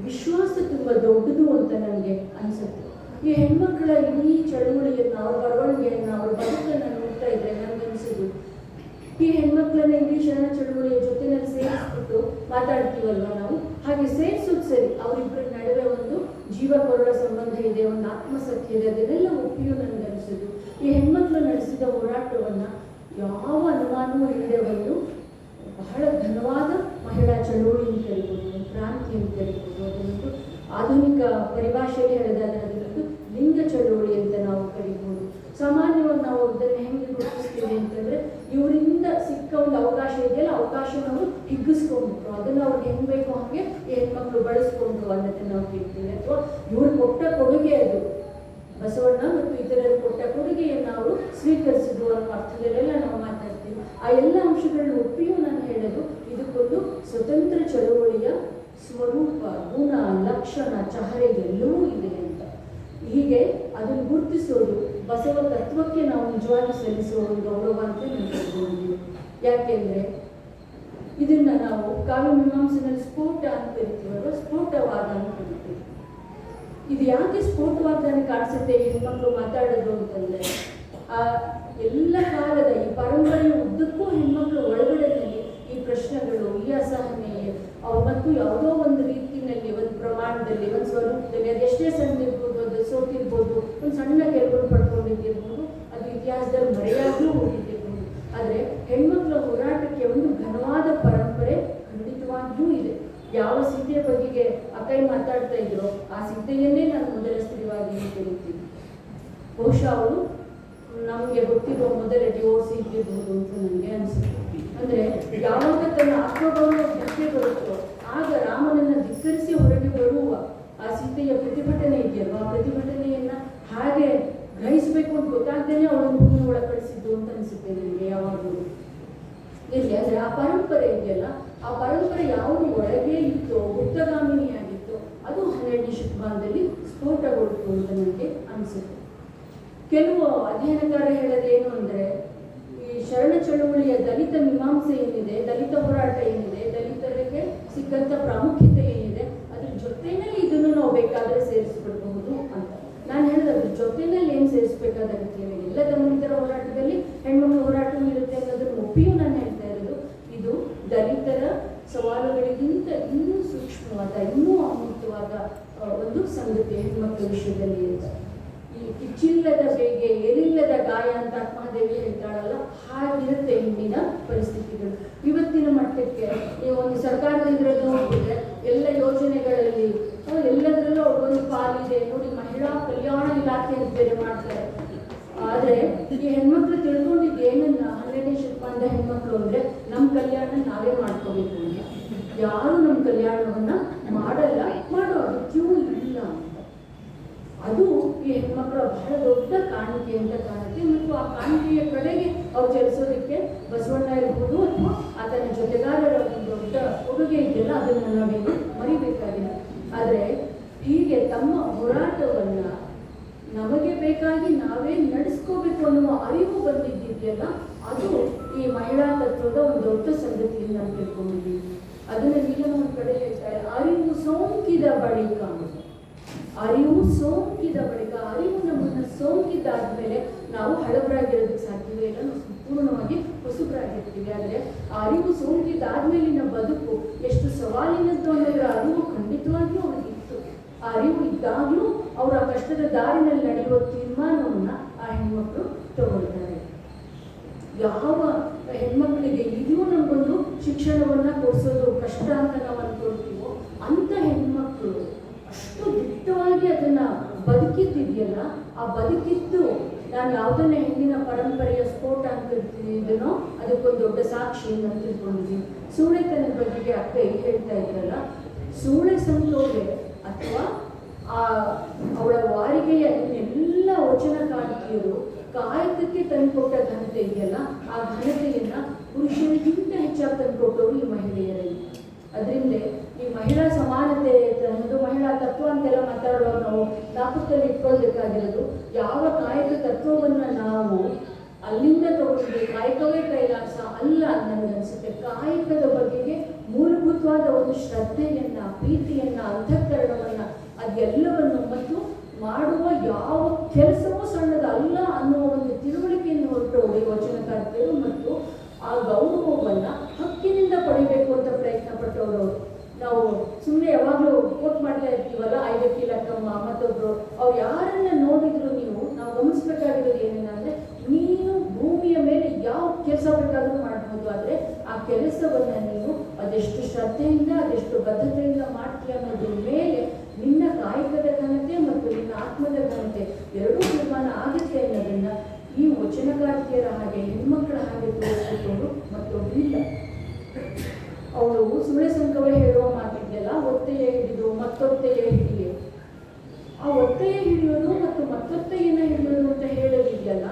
ವಿಶ್ವಾಸ ತುಂಬ ದೊಡ್ಡದು ಅಂತ ನನಗೆ ಅನಿಸುತ್ತೆ. ಈ ಹೆಣ್ಮಕ್ಳ ಇಡೀ ಚಳುವಳಿಯನ್ನು, ಅವ್ರ ಬರವಣಿಗೆಯನ್ನು, ಅವ್ರ ಬದುಕನ್ನು ನೋಡ್ತಾ ಇದ್ರೆ ನನಗನ್ಸಿದ್ದು ಈ ಹೆಣ್ಮಕ್ಳನ್ನ ಇಡೀ ಶರಣ ಚಳುವಳಿಯ ಜೊತೆನಲ್ಲಿ ಸೇರಿಸ್ಬಿಟ್ಟು ಮಾತಾಡ್ತೀವಲ್ವ ನಾವು? ಹಾಗೆ ಸೇರಿಸೋದು ಸರಿ ಅವರಿಬ್ಬರ ನಡುವೆ ಒಂದು ಜೀವ ಸಂಬಂಧ ಇದೆ, ಒಂದು ಆತ್ಮಸತ್ಯ ಇದೆ ಅದನ್ನೆಲ್ಲ ಒಪ್ಪಿಯೂ ಅನಿಸಿದ್ದು ಈ ಹೆಣ್ಮಕ್ಳು ನಡೆಸಿದ ಹೋರಾಟವನ್ನು ಯಾವ ಅನುಮಾನವೂ ಇಲ್ಲದೆ ಒಂದು ಬಹಳ ಘನವಾದ ಮಹಿಳಾ ಚಳುವಳಿ ಅಂತ ಹೇಳ್ಬೋದು ಕ್ರಾಂತಿ ಅಂತ ಹೇಳ್ಬೋದು ಅದನ್ನು ಆಧುನಿಕ ಪರಿಭಾಷೆಯಲ್ಲಿ ಹೇಳೋದಾದ್ರೆ ಅದನ್ನು ಲಿಂಗ ಚಳುವಳಿ ಅಂತ ನಾವು ಕರಿಬೋದು. ಸಾಮಾನ್ಯವಾಗಿ ನಾವು ಇದನ್ನು ಹೆಂಗೆ ಗುರುತಿಸ್ತೀವಿ ಅಂತಂದ್ರೆ, ಇವರಿಂದ ಸಿಕ್ಕ ಒಂದು ಅವಕಾಶ ಇದೆಯಲ್ಲ ಅವಕಾಶ ನಾವು ಹಿಗ್ಗಿಸ್ಕೊಂಡ್ಬಿಟ್ರು ಅದನ್ನು ಅವ್ರಿಗೆ ಹೆಂಗ್ ಬೇಕೋ ಹಾಗೆ ಹೆಣ್ಮಕ್ಳು ಬಳಸ್ಕೊಂಡ್ರು ಅನ್ನೋದನ್ನ ನಾವು ಕೇಳ್ತೀವಿ. ಅಥವಾ ಇವ್ರು ಕೊಟ್ಟ ಕೊಡುಗೆ ಅದು. ಬಸವಣ್ಣ ಮತ್ತು ಇತರರು ಕೊಟ್ಟ ಕೊಡುಗೆಯನ್ನು ಅವರು ಸ್ವೀಕರಿಸಿದ್ರು ಅನ್ನೋ ಅರ್ಥದಲ್ಲೆಲ್ಲ ನಾವು ಮಾತಾಡ್ತೀವಿ. ಆ ಎಲ್ಲ ಅಂಶಗಳನ್ನ ಒಪ್ಪಿಯೂ ನಾನು ಹೇಳೋದು ಇದಕ್ಕೊಂದು ಸ್ವತಂತ್ರ ಚಳುವಳಿಯ ಸ್ವರೂಪ, ಗುಣ, ಲಕ್ಷಣ, ಚಹರೆ ಎಲ್ಲವೂ ಇದೆ ಅಂತ. ಹೀಗೆ ಅದನ್ನು ಗುರುತಿಸೋದು ಬಸವ ತತ್ವಕ್ಕೆ ನಾವು ನಿಜವಾಗಿ ಸಲ್ಲಿಸುವ ಒಂದು ಗೌರವ ಅಂತ ನಾನು ತಿಳ್ಕೊಂಡಿದ್ದೀನಿ ಯಾಕೆಂದ್ರೆ ಇದನ್ನ ನಾವು ಕಾವ್ಯ ಮೀಮಾಂಸೆಯಲ್ಲಿ ಸ್ಫೋಟ ಅಂತ ಕರಿತೀವಲ್ವ ಸ್ಫೋಟವಾದ ಅಂತ ಇದು ಯಾಕೆ ಸ್ಫೋಟವಾಗ್ದಾನೆ ಕಾಣಿಸುತ್ತೆ? ಹೆಣ್ಮಕ್ಳು ಮಾತಾಡೋದು ಅಂತಂದ್ರೆ, ಆ ಎಲ್ಲ ಕಾಲದ ಈ ಪರಂಪರೆಯ ಉದ್ದಕ್ಕೂ ಹೆಣ್ಮಕ್ಳು ಒಳಗಡೆನಲ್ಲಿ ಈ ಪ್ರಶ್ನೆಗಳು ಈ ಅಸಹನೆ ಮತ್ತು ಯಾವುದೋ ಒಂದು ರೀತಿಯಲ್ಲಿ ಒಂದು ಪ್ರಮಾಣದಲ್ಲಿ, ಒಂದು ಸ್ವರೂಪದಲ್ಲಿ ಅದೆಷ್ಟೇ ಸಣ್ಣ ಸೋತಿರ್ಬೋದು. ಒಂದು ಸಣ್ಣ ಗೆಲುವನ್ನು ಪಡ್ಕೊಂಡಿದ್ದಿರ್ಬೋದು ಅದು ಇತಿಹಾಸದಲ್ಲಿ ಮರೆಯಾಗಲೂ ಹೋಗಿದ್ದಿರ್ಬೋದು ಆದರೆ ಹೆಣ್ಮಕ್ಳ ಹೋರಾಟಕ್ಕೆ ಒಂದು ಘನವಾದ ಪರಂಪರೆ ಖಂಡಿತವಾಗಿಯೂ ಇದೆ. ಯಾವ ಸೀತೆಯ ಬಗೆಗೆ ಅಕೈ ಮಾತಾಡ್ತಾ ಇದ್ರೋ ಆ ಸೀತೆಯನ್ನೇ ನಾನು ಮೊದಲ ಸ್ತ್ರೀವಾಗಿ ಹೇಳುತ್ತೀನಿ ಬಹುಶಃ ಅವರು ನಮಗೆ ಗೊತ್ತಿರುವ ಮೊದಲ ಡಿವೋರ್ಸ್ ಇದ್ದಿರ್ಬೋದು ಅಂತ ನನಗೆ ಅನಿಸುತ್ತೆ. ಅಂದ್ರೆ ಯಾವಾಗ ತನ್ನ ಆತ್ಮಗೌರವ ಬರುತ್ತೋ, ಆಗ ರಾಮನನ್ನ ಧಿಕ್ಕರಿಸಿ ಆ ಸೀತೆಯ ಪ್ರತಿಭಟನೆ ಇದೆಯಲ್ವಾ? ಆ ಪ್ರತಿಭಟನೆಯನ್ನ ಹಾಗೆ ಗ್ರಹಿಸಬೇಕು ಅಂತ ಗೊತ್ತಾಗ್ದೇನೆ ಅವಳನ್ನು ಭೂಮಿ ಒಳಪಡಿಸಿದ್ದು ಅಂತ ಅನಿಸುತ್ತೆ ನಿಮಗೆ ಯಾವಾಗಲೂ. ಇಲ್ಲಿ ಅಂದ್ರೆ ಆ ಪರಂಪರೆ ಇದೆಯಲ್ಲ, ಆ ಪರಂಪರೆ ಯಾವುದು ಒಳಗೆ ಇತ್ತೋ, ಗುಪ್ತಗಾಮಿನಿಯಾಗಿತ್ತು, ಅದು ಹನ್ನೆರಡನೇ ಶತಮಾನದಲ್ಲಿ ಸ್ಫೋಟಗೊಳ್ತು ಅಂತ ನನಗೆ ಅನಿಸುತ್ತೆ. ಕೆಲವು ಅಧ್ಯಯನಕಾರ ಹೇಳೋದೇನು ಅಂದ್ರೆ, ಈ ಶರಣ ಚಳುವಳಿಯ ದಲಿತ ಮೀಮಾಂಸೆ ಏನಿದೆ, ದಲಿತ ಹೋರಾಟ ಏನಿದೆ, ದಲಿತರಿಗೆ ಸಿಕ್ಕಂತ ಪ್ರಾಮುಖ್ಯತೆ ಇದನ್ನು ನಾವು ಬೇಕಾದ್ರೆ ಸೇರಿಸ್ಬಿಡ್ಬಹುದು ಅಂತ. ನಾನು ಹೇಳಿದ ಅದ್ರ ಜೊತೆನಲ್ಲಿ ಏನು ಸೇರಿಸಬೇಕಾದ ಅಗತ್ಯವಿದೆ ಎಲ್ಲ ದಲಿತರ ಹೋರಾಟದಲ್ಲಿ ಹೆಣ್ಮಕ್ಳು ಹೋರಾಟವೂ ಇರುತ್ತೆ ಅನ್ನೋದನ್ನ ಒಪ್ಪಿಯೂ ನಾನು ಹೇಳ್ತಾ ಇರೋದು. ಇದು ದಲಿತರ ಸವಾಲುಗಳಿಗಿಂತ ಇನ್ನೂ ಸೂಕ್ಷ್ಮವಾದ, ಇನ್ನೂ ಅಮೂರ್ತವಾದ ಒಂದು ಸಂಗತಿ ಹೆಣ್ಮಕ್ಳ ವಿಷಯದಲ್ಲಿ ಅಂತ ಈ ಕಿಚ್ಚಿಲ್ಲದ ಬೇಗೆ ಎರಿಲ್ಲದ ಗಾಯ ಅಂತ ಮಹಾದೇವಿ ಹೇಳ್ತಾಳಲ್ಲ, ಹಾಗಿರುತ್ತೆ ಹಿಂದಿನ ಪರಿಸ್ಥಿತಿಗಳು ಇವತ್ತಿನ ಮಟ್ಟಕ್ಕೆ ನೀವು ಒಂದು ಸರ್ಕಾರದ ಇದ್ರದ್ದು ನೋಡಿದ್ರೆ ಎಲ್ಲ ಯೋಜನೆಗಳಲ್ಲಿ ಆ, ಎಲ್ಲದರಲ್ಲೂ ಒಂದು ಪಾಲಿದೆ ನೋಡಿ ಮಹಿಳಾ ಕಲ್ಯಾಣ ಇಲಾಖೆ ಅಂತ ಬೇರೆ ಮಾಡ್ತಾರೆ ಆದ್ರೆ ಈ ಹೆಣ್ಮಕ್ಳು ತಿಳ್ಕೊಂಡಿದ್ದು ಏನನ್ನ ಹನ್ನೆರಡನೇ ಶತಮಾನದ ಹೆಣ್ಮಕ್ಳು ಅಂದ್ರೆ ನಮ್ಮ ಕಲ್ಯಾಣ ನಾವೇ ಮಾಡ್ಕೋಬೇಕು ಅಂತ ಯಾರು ನಮ್ಮ ಕಲ್ಯಾಣವನ್ನ ಮಾಡಲ್ಲ ಮಾಡೋ ಅಗತ್ಯವೂ ಇಲ್ಲ ಅಂತ ಅದು ಈ ಹೆಣ್ಮಕ್ಳ ಬಹಳ ದೊಡ್ಡ ಕಾಣಿಕೆ ಅಂತ ಕಾಣುತ್ತೆ. ಮತ್ತು ಆ ಕಾಣಿಕೆಯ ಕಡೆಗೆ ಅವ್ರು ಚಲಿಸೋದಕ್ಕೆ ಬಸವಣ್ಣ ಇರ್ಬೋದು ಅಥವಾ ಆತನ ಜೊತೆಗಾರರ ಒಂದು ದೊಡ್ಡ ಕೊಡುಗೆ ಇದೆಯಲ್ಲ ಅದನ್ನು ನಾವೇನು ಮರಿಬೇಕಾಗಿಲ್ಲ ಆದರೆ ಹೀಗೆ ತಮ್ಮ ಹೋರಾಟವನ್ನ ನಮಗೆ ಬೇಕಾಗಿ ನಾವೇ ನಡೆಸ್ಕೋಬೇಕು ಅನ್ನುವ ಅರಿವು ಬಂದಿದ್ದಿದೆಯಲ್ಲ ಅದು ಈ ಮಹಿಳಾ ತತ್ವದ ಒಂದು ದೊಡ್ಡ ಸಂಗತಿಯಿಂದ ನಾನು ತಿಳ್ಕೊಂಡಿದ್ದೀನಿ ಅದನ್ನ ನೀಲಮ್ಮ ಒಂದು ಕಡೆ ಹೇಳ್ತಾರೆ ಅರಿವು ಸೋಂಕಿದ ಬಳಿಕ ಅಂತ. ಅರಿವು ಸೋಂಕಿದ ಬಳಿಕ ಅರಿವು ನಮ್ಮನ್ನ ಸೋಂಕಿದ್ದಾದ್ಮೇಲೆ ನಾವು ಹಳಬರಾಗಿರೋದಕ್ಕೆ ಸಾಧ್ಯವೇ ಇಲ್ಲ ನಾವು ಸಂಪೂರ್ಣವಾಗಿ ಹೊಸಬರಾಗಿರ್ತೀವಿ ಆದರೆ ಆ ಅರಿವು ಸೋಂಕಿದ್ದಾದ್ಮೇಲಿನ ಬದುಕು ಎಷ್ಟು ಸವಾಲಿನದ್ದು ಅನ್ನೋದರ ಅರಿವು ಖಂಡಿತವಾಗಿಯೂ ಅವನಿಗಿತ್ತು. ಆ ಅರಿವು ಇದ್ದಾಗಲೂ ಅವರ ಕಷ್ಟದ ದಾರಿನಲ್ಲಿ ನಡೆಯುವ ತೀರ್ಮಾನವನ್ನ ಆ ಹೆಣ್ಮಕ್ಳು ತಗೊಳ್ತಾರೆ. ಯಾವ ಹೆಣ್ಮಕ್ಳಿಗೆ ಇದೂ ನಮಗೊಂದು ಶಿಕ್ಷಣವನ್ನ ಕೊಡಿಸೋದು ಕಷ್ಟ ಅಂತ ನಾವು ಅನ್ಕೊಳ್ತೀವೋ ಅಂತ ಹೆಣ್ಮಕ್ಳು ಅಷ್ಟು ದಿಟ್ಟವಾಗಿ ಅದನ್ನ ಬದುಕಿದ್ದಿದೆಯಲ್ಲ, ಆ ಬದುಕಿದ್ದು ನಾನು ಯಾವುದನ್ನ ಹಿಂದಿನ ಪರಂಪರೆಯ ಸ್ಫೋಟ ಅಂತ ಇದನ್ನೋ ಅದಕ್ಕೊಂದು ದೊಡ್ಡ ಸಾಕ್ಷಿ ಅಂತ ತಿಳ್ಕೊಂಡಿದ್ದೀನಿ. ಸೂಳೆತನದ ಬಗ್ಗೆ ಅಕ್ಕ ಹೇಳ್ತಾ ಇದ್ರಲ್ಲ ಸೂಳೆ ಸಂತೋಗೆ ಅಥವಾ, ಆ, ಅವಳ ವಾರಿಗೆಯ ಎಲ್ಲ ವಚನಕಾರ್ತಿಯರು ಕಾಯಕಕ್ಕೆ ತಂದುಕೊಟ್ಟ ಘನತೆ ಇದೆಯಲ್ಲ, ಆ ಘನತೆಯನ್ನ ಪುರುಷರಿಗಿಂತ ಹೆಚ್ಚಾಗಿ ತಂದುಕೊಟ್ಟವರು ಈ ಮಹಿಳೆಯರಲ್ಲಿ. ಅದರಿಂದ ಈ ಮಹಿಳಾ ಸಮಾನತೆ ಒಂದು ಮಹಿಳಾ ತತ್ವ ಅಂತೆಲ್ಲ ಮಾತಾಡುವಾಗ ನಾವು ಜ್ಞಾಪಕದಲ್ಲಿ ಇಟ್ಕೊಳ್ಬೇಕಾಗಿರೋದು, ಯಾವ ಕಾಯಕ ತತ್ವವನ್ನ ನಾವು ಅಲ್ಲಿಂದ ತಗೊಂಡಿದ್ದೀವಿ ಕಾಯಕವೇ ಕೈಲಾಸ ಅಲ್ಲ ನನಗನ್ಸುತ್ತೆ. ಕಾಯಕದ ಬಗೆಗೆ ಮೂಲಭೂತವಾದ ಒಂದು ಶ್ರದ್ಧೆಯನ್ನ, ಪ್ರೀತಿಯನ್ನ, ಅಂತಃಕರಣವನ್ನ ಅದೆಲ್ಲವನ್ನು ಮತ್ತು ಮಾಡುವ ಯಾವ ಕೆಲಸವೂ ಸಣ್ಣದಲ್ಲ ಅನ್ನುವ ಒಂದು ತಿಳುವಳಿಕೆಯನ್ನು ಹೊರಟು ಈ ವಚನಕಾರ್ತಿಯರು ಮತ್ತು ಆ ಗೌರವವನ್ನ ಹಕ್ಕಿನಿಂದ ಪಡಿಬೇಕು ಅಂತ ಪ್ರಯತ್ನ ಪಟ್ಟವರು. ನಾವು ಸುಮ್ಮನೆ ಯಾವಾಗಲೂ ಕೋಟ್ ಮಾಡ್ತಾ ಇರ್ತೀವಲ್ಲ, ಐದಕ್ಕಿ ಲಕ್ಕಮ್ಮ ಮತ್ತೊಬ್ರು, ಅವ್ರು ಯಾರನ್ನ ನೋಡಿದ್ರು ನೀವು, ನಾವು ಗಮನಿಸ್ಬೇಕಾಗಿರೋದು ಏನೇನಂದ್ರೆ ನೀನು ಭೂಮಿಯ ಮೇಲೆ ಯಾವ ಕೆಲಸ ಬೇಕಾದ್ರೂ ಮಾಡಬಹುದು ಆದ್ರೆ ಆ ಕೆಲಸವನ್ನ ನೀನು ಅದೆಷ್ಟು ಶ್ರದ್ಧೆಯಿಂದ ಅದೆಷ್ಟು ಬದ್ಧತೆಯಿಂದ ಮಾಡ್ತೀಯ ಅನ್ನೋದ್ರ ಮೇಲೆ ನಿನ್ನ ಕಾಯಕದ ಘನತೆ ಮತ್ತು ನಿನ್ನ ಆತ್ಮದ ಘನತೆ ಎರಡೂ ನಿರ್ಮಾಣ ಆಗುತ್ತೆ ಅನ್ನೋದನ್ನ ಈ ವಚನಕಾರ್ತಿಯರ ಹಾಗೆ, ಹೆಣ್ಮಕ್ಳ ಹಾಗೆ ತೋರಿಸಿಕೊಂಡು ಮತ್ತೊಬ್ಬರಿಲ್ಲ ಅವಳು ಸುಳ್ಳೆ ಸಂಕವೇ ಹೇಳುವ ಮಾತಿದ್ದೆಲ್ಲ ಒತ್ತೆಯ ಹಿಡಿದು ಮತ್ತೊತ್ತೆಯ ಹಿಡಿಯೆ ಆ ಒತ್ತೆಯ ಹಿಡಿಯೋದು ಮತ್ತು ಮತ್ತೊತ್ತೆಯನ್ನ ಹಿಡಿಯೋದು ಅಂತ ಹೇಳೋದಿದೆಯಲ್ಲ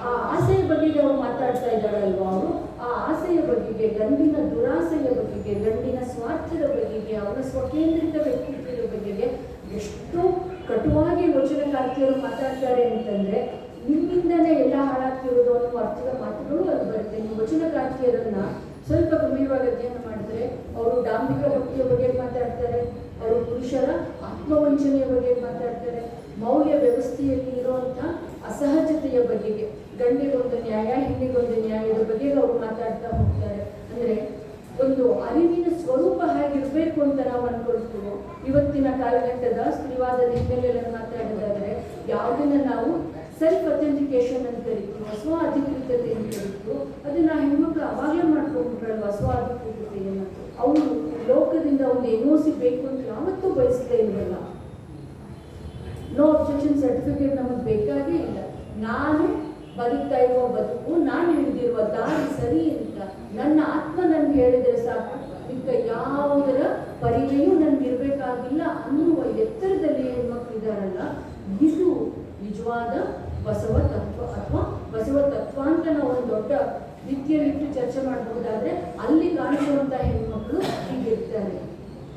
ಆ ಆಸೆಯ ಬಗೆಗೆ ಅವ್ರು ಮಾತಾಡ್ತಾ ಇದ್ದಾರಲ್ವಾ ಅವರು ಆ ಆಸೆಯ ಬಗೆಗೆ ಗಂಡಿನ ದುರಾಸೆಯ ಬಗೆಗೆ ಗಂಡಿನ ಸ್ವಾರ್ಥದ ಬಗೆಗೆ ಅವನ ಸ್ವಕೇಂದ್ರಿತ ವ್ಯಕ್ತಿತ್ವದ ಬಗ್ಗೆ ಎಷ್ಟು ಕಟುವಾಗಿ ವಚನಕಾರ್ತಿಯರು ಮಾತಾಡ್ತಾರೆ ಅಂತಂದ್ರೆ ನಿಮ್ಮಿಂದನೇ ಎಲ್ಲ ಹಾಳಾಗ್ತಿರೋದು ಅನ್ನೋ ಅರ್ಥದ ಮಾತುಗಳು ಅದು ಬರುತ್ತೆ. ನೀವು ವಚನಕಾರ್ತಿಯರನ್ನ ಸ್ವಲ್ಪ ಗಂಭೀರವಾಗಿ ಅಧ್ಯಯನ ಮಾಡಿದ್ರೆ, ಅವರು ಡಾಂಬಿಕ ಭಕ್ತಿಯ ಬಗ್ಗೆ ಮಾತಾಡ್ತಾರೆ, ಅವರು ಪುರುಷರ ಆತ್ಮವಂಚನೆಯ ಬಗ್ಗೆ ಮಾತಾಡ್ತಾರೆ, ಮೌಲ್ಯ ವ್ಯವಸ್ಥೆಯಲ್ಲಿ ಇರುವಂಥ ಅಸಹಜತೆಯ ಬಗೆಗೆ, ಗಂಡಿಗೊಂದು ನ್ಯಾಯ, ಹೆಣ್ಣಿಗೊಂದು ನ್ಯಾಯದ ಬಗ್ಗೆ ಅವರು ಮಾತಾಡ್ತಾ ಹೋಗ್ತಾರೆ. ಅಂದ್ರೆ ಒಂದು ಅರಿವಿನ ಸ್ವರೂಪ ಹೇಗಿರ್ಬೇಕು ಅಂತ ನಾವು ಅನ್ಕೊಳ್ತೀವೋ, ಇವತ್ತಿನ ಕಾಲಘಟ್ಟದ ಸ್ತ್ರೀವಾದದ ಹಿನ್ನೆಲೆಯಲ್ಲಿ ಮಾತಾಡೋದಾದ್ರೆ, ಯಾವುದನ್ನ ನಾವು ಸೆಲ್ಫ್ ಅಥೆಂಟಿಕೇಶನ್ ಅಂತ ಕರಿತೀವಿ, ಸ್ವ ಅಧಿಕೃತತೆ ಅಂತ ಕರಿತು ಅದನ್ನ ಹೆಣ್ಮಕ್ಳು ಅವಾಗಲೇ ಮಾಡ್ಕೊಂಡ್ಬಿಟ್ರಲ್ವ, ಸ್ವ ಅಧಿಕೃತತೆಯನ್ನು ಅವರು ಲೋಕದಿಂದ ಒಂದು ಏನೋ ಸಿಗ್ಬೇಕು ಅಂತ ಯಾವತ್ತೂ ಬಯಸ್ತಾ ಇರಲ್ಲ ನೋ ಅಬ್ಜೆಕ್ಷನ್ ಸರ್ಟಿಫಿಕೇಟ್ ನಮಗೆ ಬೇಕಾಗೇ ಇಲ್ಲ. ನಾನು ಬದುಕ್ತಾ ಇರುವ ಬದುಕು ನಾನು ಹಿಡಿದಿರುವ ದಾರಿ ಸರಿ ಅಂತ ನನ್ನ ಆತ್ಮ ನನ್ಗೆ ಹೇಳಿದ್ರೆ ಸಾಕು. ಈಗ ಯಾವುದರ ಪರಿವೆಯೂ ನನ್ಗೆ ಇರಬೇಕಾಗಿಲ್ಲ ಅನ್ನುವ ಎತ್ತರದಲ್ಲಿ ಹೆಣ್ಮಕ್ಳು ಇದಾರಲ್ಲ, ಇದು ನಿಜವಾದ ಬಸವ ತತ್ವ ಅಥವಾ ಬಸವ ತತ್ವ ಅಂತ ನಾವು ಒಂದು ದೊಡ್ಡ ರೀತಿಯಲ್ಲಿಟ್ಟು ಚರ್ಚೆ ಮಾಡಬಹುದಾದ್ರೆ ಅಲ್ಲಿ ಕಾಣಿಸುವಂತ ಹೆಣ್ಮಕ್ಳು ಹೀಗಿರ್ತಾರೆ.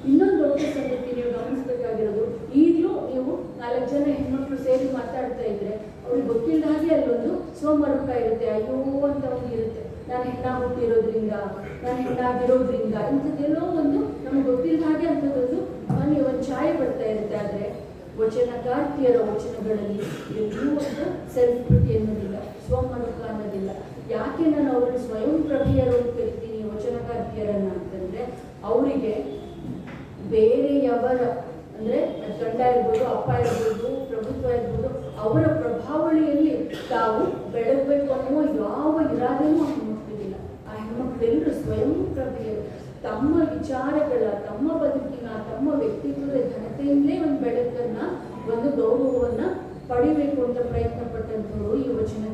ಇನ್ನೊಂದು ದೊಡ್ಡ ಸಂಗತಿ ನೀವು ಗಮನಿಸಬೇಕಾಗಿರೋದು, ಈಗಲೂ ನೀವು ನಾಲ್ಕು ಜನ ಹೆಣ್ಮಕ್ಳು ಸೇರಿ ಮಾತಾಡ್ತಾ ಇದ್ರೆ ಅವ್ರಿಗೆ ಗೊತ್ತಿಲ್ಲದ ಹಾಗೆ ಅಲ್ಲೊಂದು ಸ್ವಮರುಕ ಇರುತ್ತೆ ಅಯ್ಯೋ ಅಂತ ಒಂದು ಇರುತ್ತೆ ನಾನು ಹೆಣ್ಣಾಗಿ ಹುಟ್ಟಿರೋದ್ರಿಂದ, ನಾನು ಹೆಣ್ಣಾಗಿರೋದ್ರಿಂದ ಇಂಥದ್ದೆಲ್ಲೋ ಒಂದು ನಮ್ಗೆ ಗೊತ್ತಿಲ್ಲದ ಹಾಗೆ ಅಂಥದ್ದೊಂದು ಮನೆ ಒಂದು ಛಾಯೆ ಬರ್ತಾ ಇರುತ್ತೆ. ಆದರೆ ವಚನಕಾರ್ತಿಯರ ವಚನಗಳಲ್ಲಿ ಎಲ್ಲೂ ಒಂದು ಪ್ರೀತಿ ಅನ್ನೋದಿಲ್ಲ ಸ್ವಮರುಕ ಅನ್ನೋದಿಲ್ಲ. ಯಾಕೆ ನಾನು ಅವರನ್ನು ಸ್ವಯಂ ಪ್ರಭೆಯರು ಅಂತ ಕರಿತೀನಿ ವಚನಕಾರ್ತಿಯರನ್ನ ಅಂತಂದ್ರೆ ಅವರಿಗೆ ಬೇರೆಯವರ, ಅಂದ್ರೆ ಗಂಡ ಇರ್ಬೋದು, ಅಪ್ಪ ಇರ್ಬೋದು, ಪ್ರಭುತ್ವ ಇರ್ಬೋದು, ಅವರ ಪ್ರಭಾವಳಿಯಲ್ಲಿ ತಾವು ಬೆಳಗಬೇಕು ಅನ್ನುವ ಇರಾದೆನೂ ಆ ಹೆಣ್ಮಕ್ಳಿಗಿಲ್ಲ ಆ ಹೆಣ್ಮಕ್ಳೆಲ್ಲರೂ ಸ್ವಯಂ ಪ್ರಭೆಯರು. ತಮ್ಮ ವಿಚಾರಗಳ, ತಮ್ಮ ಬದುಕಿನ, ತಮ್ಮ ವ್ಯಕ್ತಿತ್ವದ ಘನತೆಯಿಂದಲೇ ಒಂದು ಬೆಳಕನ್ನ, ಒಂದು ಗೌರವವನ್ನ ಪಡಿಬೇಕು ಅಂತ ಪ್ರಯತ್ನ ಪಟ್ಟಂಥವ್ರು ಈ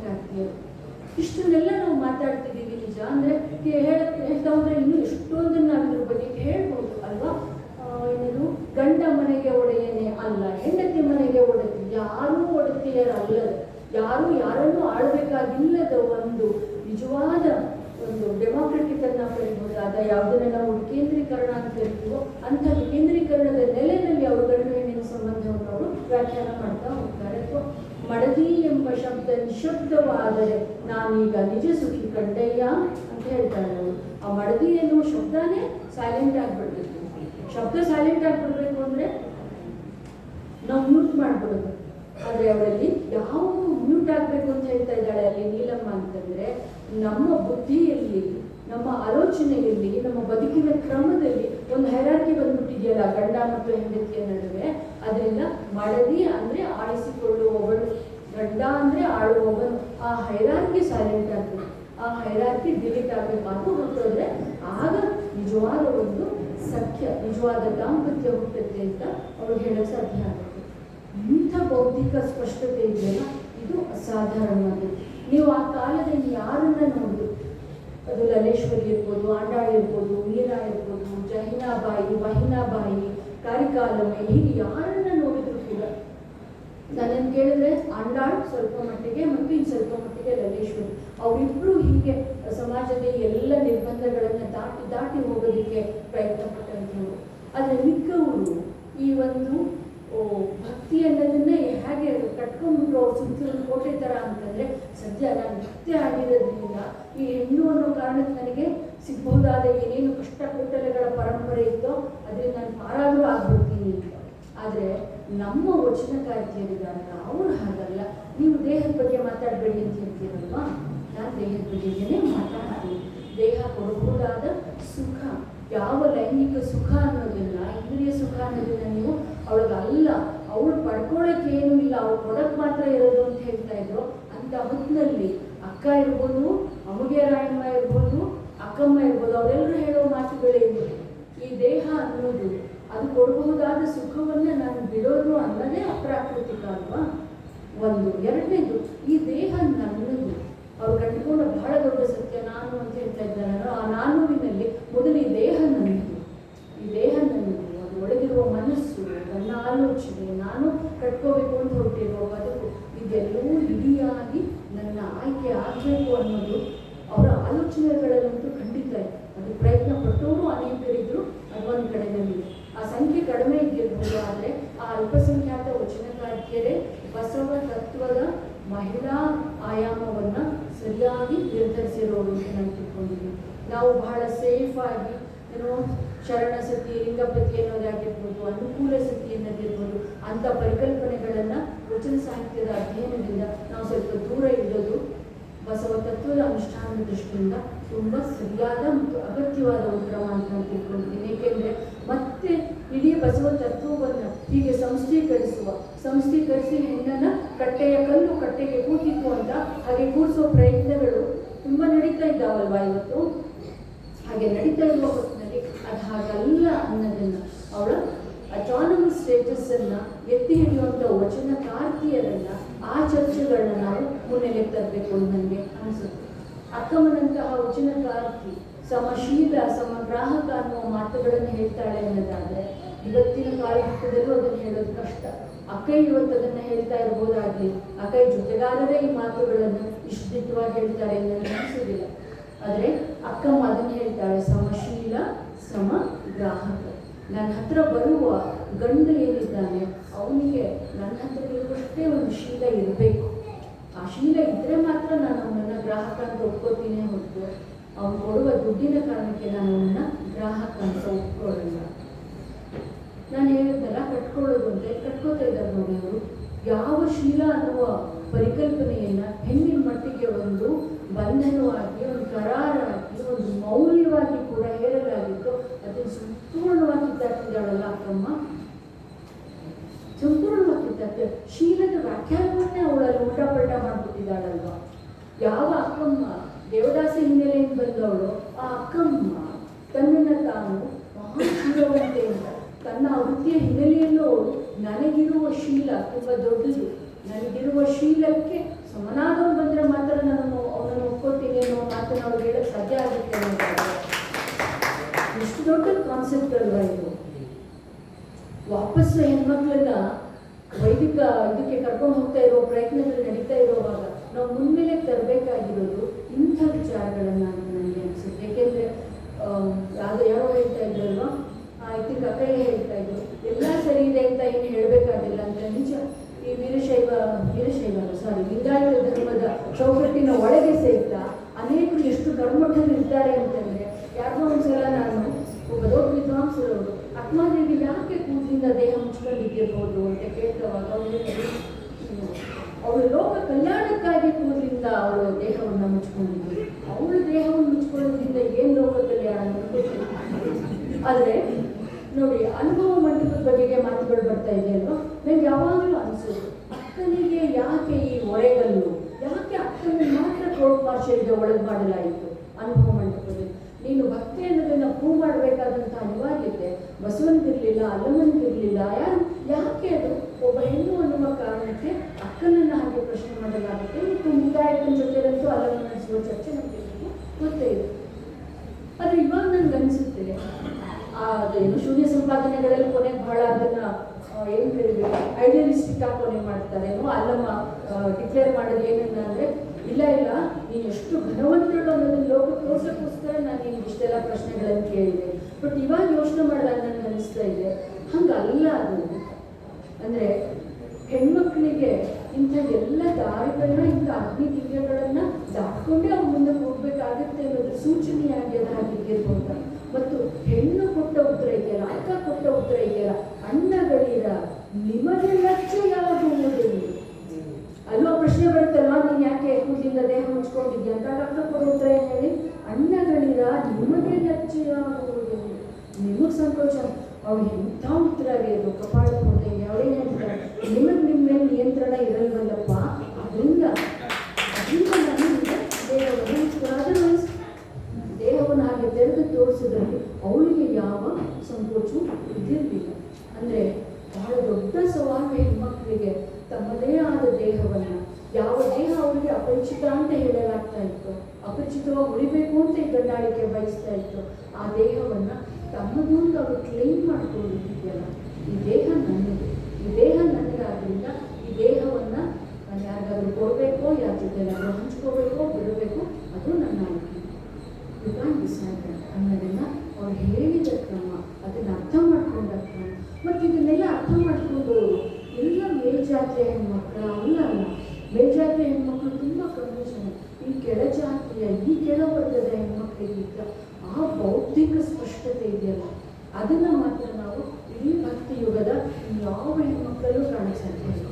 ಕಾರ್ತಿಯರು ಇಷ್ಟನ್ನೆಲ್ಲ ನಾವು ಮಾತಾಡ್ತಿದ್ದೀವಿ ನಿಜ ಅಂದ್ರೆ ಹೇಳ್ತಾ ಹೋದ್ರೆ ಇನ್ನೂ ಎಷ್ಟೊಂದನ್ನ ಅದ್ರ ಬಗ್ಗೆ ಹೇಳ್ಬೋದು ಅಲ್ವಾ? ಏನೇನು ಗಂಡ ಮನೆಗೆ ಒಡೆಯನೇ ಅಲ್ಲ, ಹೆಂಡತಿ ಮನೆಗೆ ಒಡತಿ, ಯಾರೂ ಅಲ್ಲ ಯಾರು ಯಾರನ್ನು ಆಳ್ಬೇಕಾಗಿಲ್ಲದ ಒಂದು ನಿಜವಾದ ಒಂದು ಡೆಮಾಕ್ರೆಟಿಕ್ ಅನ್ನ ಕರಿಬಹುದಾದ ಯಾವುದನ್ನ ನಾವು ವಿಕೇಂದ್ರೀಕರಣ ಅಂತ ಕರಿತೀವೋ ಅಂಥ ವಿಕೇಂದ್ರೀಕರಣದ ನೆಲೆಯಲ್ಲಿ ಅವರು ಗಂಡು ಹೆಣ್ಣಿನ ಸಂಬಂಧವನ್ನು ಅವರು ವ್ಯಾಖ್ಯಾನ ಮಾಡ್ತಾ ಹೋಗ್ತಾರೆ. ಅಥವಾ ಮಡದಿ ಎಂಬ ಶಬ್ದ ನಿಶಬ್ದವಾದರೆ ನಾನೀಗ ನಿಜ ಸುಖಿ ಕಂಡಯ್ಯ ಅಂತ ಹೇಳ್ತಾರೆ ಅವರು. ಆ ಮಡದಿ ಎನ್ನುವ ಶಬ್ದನೇ ಸೈಲೆಂಟ್ ಆಗ್ಬಿಡ್ಬೇಕು. ಶಬ್ದ ಸೈಲೆಂಟ್ ಆಗ್ಬಿಡ್ಬೇಕು ಅಂದ್ರೆ ನಾವು ಮ್ಯೂಟ್ ಮಾಡ್ಬಿಡೋದು ಆದ್ರೆ ಅವರಲ್ಲಿ ಯಾವುದು ಮ್ಯೂಟ್ ಆಗ್ಬೇಕು ಅಂತ ಹೇಳ್ತಾ ಇದ್ದಾಳೆ ಅಲ್ಲಿ ನೀಲಮ್ಮ ಅಂತಂದ್ರೆ, ನಮ್ಮ ಬುದ್ಧಿಯಲ್ಲಿ ನಮ್ಮ ಆಲೋಚನೆಯಲ್ಲಿ ನಮ್ಮ ಬದುಕಿನ ಕ್ರಮದಲ್ಲಿ ಒಂದು ಹೈರಾರ್ಕಿ ಬಂದ್ಬಿಟ್ಟಿದೆಯಲ್ಲ, ಗಂಡ ಮತ್ತು ಹೆಂಡತಿಯ ನಡುವೆ ಅದರಿಂದ ಮಡದಿ ಅಂದ್ರೆ ಆಳಿಸಿಕೊಳ್ಳುವವನು ಗಂಡ ಅಂದ್ರೆ ಆಳುವವನು ಆ ಹೈರಾರ್ಕಿ ಸೈಲೆಂಟ್ ಆಗ್ಬೇಕು. ಆ ಹೈರಾರ್ಕಿ ಡಿಲೀಟ್ ಆಗ್ಬೇಕು. ಅದು ಹೊರಟೋದ್ರೆ ಆಗ ನಿಜವಾದ ಒಂದು ಸಖ್ಯ ನಿಜವಾದ ದಾಂಪತ್ಯ ಹುಟ್ಟುತ್ತೆ ಅಂತ ಅವ್ರು ಹೇಳಕ್ ಸಾಧ್ಯ ಆಗುತ್ತೆ. ಇಂಥ ಬೌದ್ಧಿಕ ಸ್ಪಷ್ಟತೆ ಇದೆಯಲ್ಲ? ಇದು ಅಸಾಧಾರಣವಾದದ್ದು ನೀವು ಆ ಕಾಲದಲ್ಲಿ ಯಾರನ್ನ ನೋಡಿದ್ರು ಅದು ಲಲೇಶ್ವರಿ ಇರ್ಬೋದು, ಆಂಡಾಳ್ ಇರ್ಬೋದು ಮೀರಾ ಇರ್ಬೋದು, ಜಹಿನಾಬಾಯಿ, ವಹಿನಾಬಾಯಿ ಕಾರಿಕಾಲಮ್ಮೆ ಹೀಗೆ ಯಾರನ್ನ ನೋಡಿದ್ರು ಕೂಡ? ನನ್ನನ್ನು ಕೇಳಿದ್ರೆ ಆಂಡಾಳ್ ಸ್ವಲ್ಪ ಮಟ್ಟಿಗೆ ಮತ್ತು ಇನ್ನು ಸ್ವಲ್ಪ ಮಟ್ಟಿಗೆ ಲಲೇಶ್ವರಿ ಅವರಿಬ್ಬರು ಹೀಗೆ ಸಮಾಜದ ಎಲ್ಲ ನಿರ್ಬಂಧಗಳನ್ನು ದಾಟಿ ದಾಟಿ ಹೋಗೋದಕ್ಕೆ ಪ್ರಯತ್ನ ಪಟ್ಟಂಥವ್ರು ಆದರೆ ಮಿಕ್ಕವರು ಈ ಒಂದು ಭಕ್ತಿ ಅನ್ನೋದನ್ನೇ ಹೇಗೆ ಕಟ್ಕೊಂಡ್ಬಿಟ್ರು ಅವ್ರು ಸುತ್ತಲೂ ಕೋಟೆ ಥರ ಅಂತಂದ್ರೆ, ಸದ್ಯ ನಾನು ಭಕ್ತಿ ಆಗಿರೋದ್ರಿಂದ ಈ ಹೆಣ್ಣು ಅನ್ನೋ ಕಾರಣ ಕಾರಣಕ್ಕೆ ನನಗೆ ಸಿಗ್ಬಹುದಾದ ಏನೇನು ಕಷ್ಟ ಕೋಟಲೆಗಳ ಪರಂಪರೆ ಇತ್ತೋ ಅದರಿಂದ ನಾನು ಪಾರಾದರೂ ಆಗ್ಬಿಡ್ತೀನಿ ಅಂತ. ಆದರೆ ನಮ್ಮ ವಚನಕಾರ್ತಿಯರಿದ್ದಾರಲ್ಲ ಅವರು ಹಾಗಲ್ಲ. ನೀವು ದೇಹದ ಬಗ್ಗೆ ಮಾತಾಡಬೇಡಿ ಅಂತ ಹೇಳ್ತೀರಲ್ವಾ? ನಾನು ದೇಹದ ಬಗ್ಗೆನೇ ಮಾತಾಡ್ತೀನಿ. ದೇಹ ಕೊಡಬಹುದಾದ ಸುಖ. ಯಾವ ಲೈಂಗಿಕ ಸುಖ ಅನ್ನೋದನ್ನ, ಇಂದ್ರಿಯ ಸುಖ ಅನ್ನೋದನ್ನು ನೀವು ಅವಳಿಗೆ ಅಲ್ಲ ಅವಳು ಪಡ್ಕೊಳ್ಳೋಕೆ ಏನೂ ಇಲ್ಲ, ಅವಳು ಕೊಡಕ್ ಮಾತ್ರ ಇರೋದು ಅಂತ ಹೇಳ್ತಾ ಇದ್ರು. ಅಂತ ಹೊತ್ತಿನಲ್ಲಿ ಅಕ್ಕ ಇರ್ಬೋದು ಅಮುಗೆ ರಾಯಮ್ಮ ಇರ್ಬೋದು, ಅಕ್ಕಮ್ಮ ಇರ್ಬೋದು, ಅವರೆಲ್ಲರೂ ಹೇಳೋ ಮಾತುಗಳೇನು ಈ ದೇಹ ಅನ್ನೋದು, ಅದು ಕೊಡಬಹುದಾದ ಸುಖವನ್ನ ನಾನು ಬಿಡೋದು ಅನ್ನೋದೇ ಅಪ್ರಾಕೃತಿಕ ಅಲ್ವಾ? ಒಂದು. ಎರಡನೇದು, ಈ ದೇಹ ನನ್ನದು. ಅವ್ರು ಕಟ್ಟಿಕೊಂಡ ಬಹಳ ದೊಡ್ಡ ಸತ್ಯ, ನಾನು ಅಂತ ಹೇಳ್ತಾ ಇದ್ದಾರೆ ಆ ನಾನುವಿನಲ್ಲಿ ಮೊದಲು ಈ ದೇಹ ನನ್ನದು. ಈ ದೇಹ ನನ್ನದು, ಅದು ಒಳಗಿರುವ ಮನಸ್ಸು. ನನ್ನ ಆಲೋಚನೆ ನಾನು ಕಟ್ಕೋಬೇಕು ಅಂತ ಹೊರಟಿರೋ ಅದು ಇದೆಲ್ಲವೂ ಇಡಿಯಾಗಿ ನನ್ನ ಆಯ್ಕೆ ಆಗಬೇಕು ಅನ್ನೋದು ಅವರ ಆಲೋಚನೆಗಳಲ್ಲಂತೂ ಖಂಡಿತ ಇದೆ. ಅದು ಪ್ರಯತ್ನ ಪಟ್ಟವರು ಅನೇಕರಿದ್ರು ಅದೊಂದು ಕಡೆಯಲ್ಲಿ ಆ ಸಂಖ್ಯೆ ಕಡಿಮೆ ಇದ್ದಿರಬಹುದು ಆದರೆ ಆ ಅಲ್ಪಸಂಖ್ಯಾತ ವಚನಕಾರ್ತಿಯರೇ ಬಸವ ತತ್ವದ ಮಹಿಳಾ ಆಯಾಮವನ್ನು ಸರಿಯಾಗಿ ನಿರ್ಧರಿಸಿರೋರು ಅಂತ ನಾನು ತಿಳ್ಕೊಂಡಿದ್ದೀನಿ. ನಾವು ಬಹಳ ಸೇಫ್ ಆಗಿ ಏನೋ ಶರಣ ಸತಿ ಲಿಂಗಪತಿ ಅನ್ನೋದಾಗಿರ್ಬೋದು ಅನುಕೂಲ ಸತಿ ಅನ್ನೋದಿರ್ಬೋದು ಅಂಥ ಪರಿಕಲ್ಪನೆಗಳನ್ನ ವಚನ ಸಾಹಿತ್ಯದ ಅಧ್ಯಯನದಿಂದ ನಾವು ಸ್ವಲ್ಪ ದೂರ ಇಡೋದು ಬಸವ ತತ್ವದ ಅನುಷ್ಠಾನದ ದೃಷ್ಟಿಯಿಂದ ತುಂಬ ಸರಿಯಾದ ಮತ್ತು ಅಗತ್ಯವಾದ ಒಂದು ಕ್ರಮ ಅಂತ ನಾನು ಏಕೆಂದ್ರೆ ಮತ್ತೆ ಇಡೀ ಬಸವ ತತ್ವವನ್ನು ಹೀಗೆ ಸಂಸ್ಥೀಕರಿಸುವ, ಸಂಸ್ಥೀಕರಿಸಿ ಹೆಣ್ಣನ್ನ ಕಟ್ಟೆಯ ಕಲ್ಲು ಕಟ್ಟೆಗೆ ಕೂತಿತ್ತು ಅಂತ ಹಾಗೆ ಕೂರಿಸುವ ಪ್ರಯತ್ನಗಳು ತುಂಬ ನಡೀತಾ ಇದ್ದಾವಲ್ವಾ ಇವತ್ತು? ಹಾಗೆ ನಡೀತಾ ಇರುವ ಅದು ಹಾಗಲ್ಲ ಅನ್ನೋದನ್ನ ಅವಳ ಅಟಾನಮಸ್ ಸ್ಟೇಟಸ್ ಅನ್ನ ಎತ್ತಿ ಹಿಡಿಯುವಂಥ ವಚನಕಾರ್ತಿಯರನ್ನ ಆ ಚರ್ಚೆಗಳನ್ನ ನಾವು ಮುನ್ನೆಲೆ ತರಬೇಕು ಅಂತ ನನಗೆ ಅನಿಸುತ್ತೆ. ಅಕ್ಕಮ್ಮನಂತಹ ವಚನಕಾರ್ತಿ ಸಮಶೀಲ, ಸಮಗ್ರಾಹಕ ಅನ್ನುವ ಮಾತುಗಳನ್ನು ಹೇಳ್ತಾಳೆ ಅನ್ನೋದಾದ್ರೆ ಇವತ್ತಿನ ಕಾಲಘಟ್ಟದಲ್ಲೂ ಅದನ್ನು ಹೇಳೋದು ಕಷ್ಟ. ಅಕ್ಕೈ ಇವತ್ತು ಅದನ್ನ ಹೇಳ್ತಾ ಇರ್ಬೋದಾಗ್ಲಿ. ಅಕ್ಕೈ ಜೊತೆಗಾರರೇ ಈ ಮಾತುಗಳನ್ನು ಇಷ್ಟಿತ್ವಾಗಿ ಹೇಳ್ತಾರೆ ಅನ್ನೋದು ಅನಿಸೋದಿಲ್ಲ ಆದರೆ ಅಕ್ಕಮ್ಮ ಅದನ್ನು ಹೇಳ್ತಾಳೆ, ಸಮಶೀಲ ಸಮ ಗ್ರಾಹಕ. ನನ್ನ ಹತ್ರ ಬರುವ ಗಂಡು ಏನಿದ್ದಾನೆ ಅವನಿಗೆ ನನ್ನ ಹತ್ರ ಇರುವಷ್ಟೇ ಒಂದು ಶೀಲ ಇರಬೇಕು. ಆ ಶೀಲ ಇದ್ರೆ ಮಾತ್ರ ನಾನು ಅವನನ್ನು ಗ್ರಾಹಕ ಅಂತ ಒಪ್ಕೋತೀನಿ ಹೊರತು, ಅವನು ಕೊಡುವ ದುಡ್ಡಿನ ಕಾರಣಕ್ಕೆ ನಾನು ಅವನನ್ನ ಗ್ರಾಹಕ ಅಂತ ಒಪ್ಕೊಳ್ಳಲ್ಲ. ನಾನು ಹೇಳಿದ್ದಲ್ಲ ಕಟ್ಕೊಳ್ಳೋದು ಅಂದ್ರೆ ಕಟ್ಕೋತಾ ಇದ್ದಾರೆ ನೋಡಿ ಅವರು. ಯಾವ ಶೀಲ ಅನ್ನುವ ಪರಿಕಲ್ಪನೆಯನ್ನ ಹೆಣ್ಣಿನ ಮಟ್ಟಿಗೆ ಒಂದು ಬಂಧನವಾಗಿ, ಒಂದು ಕರಾರಾಗಿ ಮೌಲ್ಯವಾಗಿ ಕೂಡ ಹೇಳಲಾಗಿತ್ತು. ಅದನ್ನು ಸಂಪೂರ್ಣವಾಗಿ ತರ್ತಿದ್ದಾಳಲ್ಲ ಅಕ್ಕಮ್ಮ ಸಂಪೂರ್ಣವಾಗಿ ಕಿತ್ತಾಕ ಶೀಲದ ವ್ಯಾಖ್ಯಾನವನ್ನೇ ಅವಳಲ್ಲಿ ಉಲ್ಟಾಪಲ್ಟ ಮಾಡಿಬಿಟ್ಟಿದ್ದಾಳಲ್ವ? ಯಾವ ಅಕ್ಕಮ್ಮ, ದೇವದಾಸ ಹಿನ್ನೆಲೆಯಿಂದ ಬಂದವಳು, ಆ ಅಕ್ಕಮ್ಮ ತನ್ನನ್ನು ತಾನು ಮಹಾಶೀಲವಂತೆ ತನ್ನ ವೃತ್ತಿಯ ಹಿನ್ನೆಲೆಯಲ್ಲೂ ಅವಳು, ನನಗಿರುವ ಶೀಲ ತುಂಬ ದೊಡ್ಡದು, ನನಗಿರುವ ಶೀಲಕ್ಕೆ ಸಮನಾದವನು ಬಂದರೆ ಮಾತ್ರ ನಾನು ಅವನನ್ನು ಒಪ್ಕೋತೀನಿ ಅನ್ನೋ ನಾವು ಹೇಳಕ್ ಸಾಧ್ಯ ಆಗುತ್ತೆ ಎಷ್ಟು ದೊಡ್ಡ ಕಾನ್ಸೆಪ್ಟ್ ಅಲ್ವಾ ಇದು? ವಾಪಸ್ ಹೆಣ್ಮಕ್ಳನ್ನ ವೈದಿಕ ಇದಕ್ಕೆ ಕರ್ಕೊಂಡು ಹೋಗ್ತಾ ಇರೋ ಪ್ರಯತ್ನಗಳು ನಡೀತಾ ಇರೋವಾಗ ನಾವು ಮುನ್ನೆಲೆ ತರಬೇಕಾಗಿರೋದು ಇಂಥ ವಿಚಾರಗಳನ್ನ ನನಗೆ ಅನಿಸುತ್ತೆ. ಯಾಕೆಂದ್ರೆ ಯಾವ ಯಾರೋ ಹೇಳ್ತಾ ಇದ್ರಲ್ವಾ? ಐ ತಿಂಕ್ ಹೇಳ್ತಾ ಇದ್ರು, ಎಲ್ಲ ಸರಿ ಇದೆ ಅಂತ ಏನು ಹೇಳಬೇಕಾಗಿಲ್ಲ ಅಂತ ನಿಜ. ಈ ವೀರಶೈವ ವೀರಶೈವ ಸಾರಿ ಲಿಂಗಾಯತ ಧರ್ಮದ ಚೌಕಟ್ಟಿನ ಒಳಗೆ ಸಹಿತ ಅನೇಕರು ಎಷ್ಟು ಕರ್ಮಠರು ಇದ್ದಾರೆ ಅಂತಂದ್ರೆ ಯಾರೋ ಒಂದ್ಸಲ ನಾನು ಒಬ್ಬ ದೊಡ್ಡ ವಿದ್ವಾಂಸರವರು ಆತ್ಮದೇವಿ ಯಾಕೆ ಕೂದಲಿಂದ ದೇಹ ಮುಚ್ಕೊಂಡಿದ್ದಿರ್ಬೋದು ಅಂತ ಹ್ಮ್, ಅವಳು ಲೋಕ ಕಲ್ಯಾಣಕ್ಕಾಗಿ ಕೂದಲಿಂದ ಅವಳು ದೇಹವನ್ನು ಮುಚ್ಕೊಂಡಿದ್ರು. ಅವಳು ದೇಹವನ್ನು ಮುಚ್ಕೊಳ್ಳೋದ್ರಿಂದ ಏನು ಲೋಕ ಕಲ್ಯಾಣ ಆದರೆ ನೋಡಿ ಅನುಭವ ಮಂಟಪದ ಬಗೆಗೆ ಮಾತುಗಳು ಬರ್ತಾ ಇದೆ ಅಲ್ವಾ? ನನಗೆ ಯಾವಾಗಲೂ ಅನಿಸೋದು ಅಕ್ಕನಿಗೆ ಯಾಕೆ ಈ ಒರೆಗಲ್ಲು ಯಾಕೆ ಅಕ್ಕನ ಮಾತ್ರ ಮಾರ್ಷಲ್ಗೆ ಒಳಗೆ ಮಾಡಲಾಯಿತು. ಅನುಭವ ಮಂಟಪದಲ್ಲಿ. ನೀನು ಭಕ್ತಿ ಅನ್ನೋದನ್ನ ಪ್ರೂವ್ ಮಾಡಬೇಕಾದಂಥ ಅನಿವಾರ್ಯತೆ. ಬಸವನಿಗಿರಲಿಲ್ಲ ಅಲ್ಲಮ್ಮನಿಗಿರಲಿಲ್ಲ ಯಾರು, ಯಾಕೆ ಅದು? ಒಬ್ಬ ಹೆಣ್ಣು ಅನ್ನುವ ಕಾರಣಕ್ಕೆ ಅಕ್ಕನನ್ನ ಹಾಗೆ ಪ್ರಶ್ನೆ ಮಾಡಲಾಗುತ್ತೆ. ಮತ್ತು ಮುದಾಯಕನ ಜೊತೆಲಂತೂ ಅಲ್ಲಮ್ಮ ನಡೆಸುವ ಚರ್ಚೆ ನಮಗೆ ಗೊತ್ತೇ ಇದೆ ಆದರೆ ಇವಾಗ ನನ್ಗೆ ಅನಿಸುತ್ತೆ ಅದೇನು ಶೂನ್ಯ ಸಂಪಾದನೆಗಳಲ್ಲಿ ಕೊನೆಗೆ ಬಹಳ ಅದನ್ನ ಏನು ಕರಿಬೇಕು ಐಡಿಯಲಿಸ್ಟಿಕ್ ಆಗಿ ಕೊನೆ ಮಾಡ್ತಾರೆ. ಅಲ್ಲಮ್ಮ ಡಿಕ್ಲೇರ್ ಮಾಡೋದು ಏನನ್ನ ಅಂದ್ರೆ ಇಲ್ಲ ಇಲ್ಲ. ನೀನು ಎಷ್ಟು ಘನವಂತರು ಅನ್ನೋದನ್ನು ಲೋಕ ತೋರ್ಸಕ್ಕೋಸ್ಕರ ನಾನು ನೀನು ಇಷ್ಟೆಲ್ಲ ಪ್ರಶ್ನೆಗಳನ್ನು ಕೇಳಿದೆ. ಬಟ್ ಇವಾಗ ಯೋಚನೆ ಮಾಡಿದಾಗ ನನಗೆ ಅನಿಸ್ತಾ ಇದೆ. ಹಂಗಲ್ಲ ಅದು. ಅಂದ್ರೆ ಹೆಣ್ಮಕ್ಳಿಗೆ ಇಂಥ ಎಲ್ಲ ದಾರಿಗಳನ್ನ, ಇಂಥ ಅಗ್ನಿ ದಿವ್ಯಗಳನ್ನ ದಾಟ್ಕೊಂಡೇ ಅವ್ರ ಮುಂದೆ ಹೋಗ್ಬೇಕಾಗುತ್ತೆ ಅನ್ನೋದು ಸೂಚನೆಯಾಗಿ ಅದು ಹಾಕಿರ್ಬೋದು ಮತ್ತು ಹೆಣ್ಣು ಕೊಟ್ಟ ಉತ್ತರ ಇದೆಯಲ್ಲ, ಅಕ್ಕ ಕೊಟ್ಟ ಉತ್ತರ ಇದೆಯಲ್ಲ, ಅಣ್ಣಗಳಿರ ನಿಮಗೆ ಲಕ್ಷ ಅಲ್ಲೋ ಪ್ರಶ್ನೆ ಬರುತ್ತಲ್ವಾ ನೀನು ಕೂದಲಿಂದ ದೇಹ ಮುಚ್ಕೊಂಡಿದ್ಯಾ ಅಂತ ಉತ್ತರ ಏನ್ ಹೇಳಿ ಅಣ್ಣಗಳಿರ ನಿಮಗೆ ನೆಚ್ಚಿನ ನಿಮಗೆ ಸಂತೋಷ. ಅವ್ರು ಎಂಥ ಉತ್ತರ ಆಗಿರೋದು ಕಪಾಳ ಕೊಡ್ದಂಗೆ ಅವಳೇನು ಹೇಳ್ತಾರೆ? ನಿಮಗೆ ನಿಮ್ಮ ಮೇಲೆ ನಿಯಂತ್ರಣ ಇರಲ್ವಲ್ಲಪ್ಪ ಅದರಿಂದ ಅದರಿಂದ ನಾನು ನಿಮಗೆ ದೇಹವನ್ನು ಮುಚ್ಕೊಂಡು ಅದರ್ವೈಸ್ ದೇಹವನ್ನು ಹಾಗೆ ತೆರೆದು ತೋರಿಸಿದ್ರಲ್ಲಿ ಅವಳಿಗೆ ಯಾವ ಸಂಕೋಚವೂ ಇದ್ದಿರಲಿಲ್ಲ ಅಂದರೆ ಬಹಳ ದೊಡ್ಡ ಸವಾಲು ಹೆಣ್ಮಕ್ಳಿಗೆ ತಮ್ಮದೇ ಆದ ದೇಹವನ್ನು ಯಾವ ದೇಹ ಅವರಿಗೆ ಅಪರಿಚಿತ ಅಂತ ಹೇಳಲಾಗ್ತಾ ಇತ್ತು ಅಪರಿಚಿತವಾಗಿ ಗಂಡಾಳಿಕೆ ಬಯಸ್ತಾ ಇತ್ತು. ಆ ದೇಹವನ್ನು ತಮ್ಮದು ಅಂತ ಅವರು ಕ್ಲೀನ್ ಮಾಡ್ಕೊಂಡಿದ್ದಿದೆಯಲ್ಲ ಈ ದೇಹ ನನ್ನದು ಈ ದೇಹ ನನ್ನದಾದ್ರಿಂದ ಈ ದೇಹವನ್ನು ನಾನು ಯಾರಿಗಾದ್ರೂ ಕೊಡಬೇಕೋ ಯಾರ ಜೊತೆ ಏನಾದರೂ ಹಂಚ್ಕೋಬೇಕೋ ಬಿಡಬೇಕೋ ಅದು ನನ್ನ ಆಯ್ಕೆ ಯು ಕ್ಯಾನ್ ಡಿಸೈಡ್ ಅನ್ನೋದನ್ನ ಅವ್ರು ಹೇಳಿದ ಕ್ರಮ ಅದನ್ನ ಅರ್ಥ ಮಾಡ್ಕೊಂಡ ಕ್ರಮ ಮತ್ತು ಇದನ್ನೆಲ್ಲ ಅರ್ಥ ಮಾಡ್ಕೊಂಡವರು ಎಲ್ಲ ಮೇಲ್ಜಾತಿಯ ಹೆಣ್ಮಕ್ಳ ಅಲ್ಲ ಅಲ್ಲ ಮೇಲ್ಜಾತಿಯ ಹೆಣ್ಮಕ್ಳು ತುಂಬ ಕನ್ಫ್ಯೂಷನ್ ಈ ಕೆಳಜಾತಿಯ ಈ ಕೆಳವರ್ಗದ ಹೆಣ್ಮಕ್ಳಿಗಿದ್ದ ಆ ಬೌದ್ಧಿಕ ಸ್ಪಷ್ಟತೆ ಇದೆಯಲ್ಲ, ಅದನ್ನ ಮಾತ್ರ ನಾವು ಇಡೀ ಭಕ್ತಿ ಯುಗದ ಯಾವ ಹೆಣ್ಮಕ್ಕಳು ಕಾಣಿಸಬೇಕು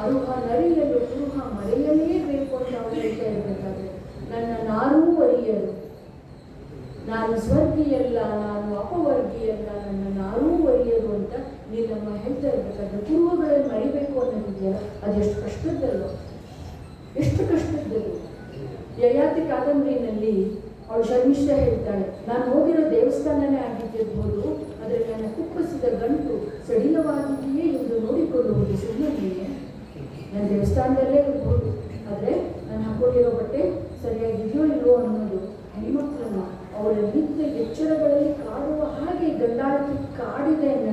ಅರುಹ ನರಿಯಲು ಕುರುಹ ಮರೆಯಲೇಬೇಕು ಅಂತ ಅವ್ರು ಹೇಳ್ತಾ ಇರ್ಬೇಕಾದ್ರೆ, ನನ್ನ ನಾರೂ ಅರಿಯರು ನಾನು ಸ್ವರ್ಗಿಯಲ್ಲ, ನಾನು ಅಪವರ್ಗಿಯಲ್ಲ, ನನ್ನ ನಾರೂ ಅರಿಯರು ಅಂತ ನೀನಮ್ಮ ಹೇಳ್ತಾ ಇರ್ಬೇಕಾದ್ರೆ ಕುರುಹಗಳನ್ನು ಮರಿಬೇಕು ಅನ್ನೋದಿದೆಯಲ್ಲ ಅದೆಷ್ಟು ಕಷ್ಟದ್ದಲ್ವ? ಎಷ್ಟು ಕಷ್ಟದ್ದಲ್ಲ ಯಯಾತಿ ಕಾದಂಬರಿನಲ್ಲಿ ಅವಳು ಶರ್ಮಿಷ್ಠ ಹೇಳ್ತಾಳೆ ನಾನು ಹೋಗಿರೋ ದೇವಸ್ಥಾನನೇ ಆಗಿದ್ದಿರ್ಬೋದು ಆದರೆ ನನ್ನ ಕುಪ್ಪಸಿದ ಗಂಟು ಸಡಿಲವಾಗಿಯೇ ಎಂದು ನೋಡಿಕೊಂಡು ಹೋಗಿ ಸುಮ್ಮನೆಯೇ ನಾನು ದೇವಸ್ಥಾನದಲ್ಲೇ ಇರ್ಬೋದು, ಆದರೆ ನಾನು ಹಾಕೊಂಡಿರೋ ಬಟ್ಟೆ ಸರಿಯಾಗಿದೆಯೋ ಇಲ್ಲವೋ ಅನ್ನೋದು ಹೆಣ್ಮಕ್ಳನ್ನ ಅವಳ ನಿತ್ಯ ಎಚ್ಚರಗಳಲ್ಲಿ ಕಾಡುವ ಹಾಗೆ ಗಂಡಾಳಕ್ಕೆ ಕಾಡಿದೆ ಅನ್ನೋ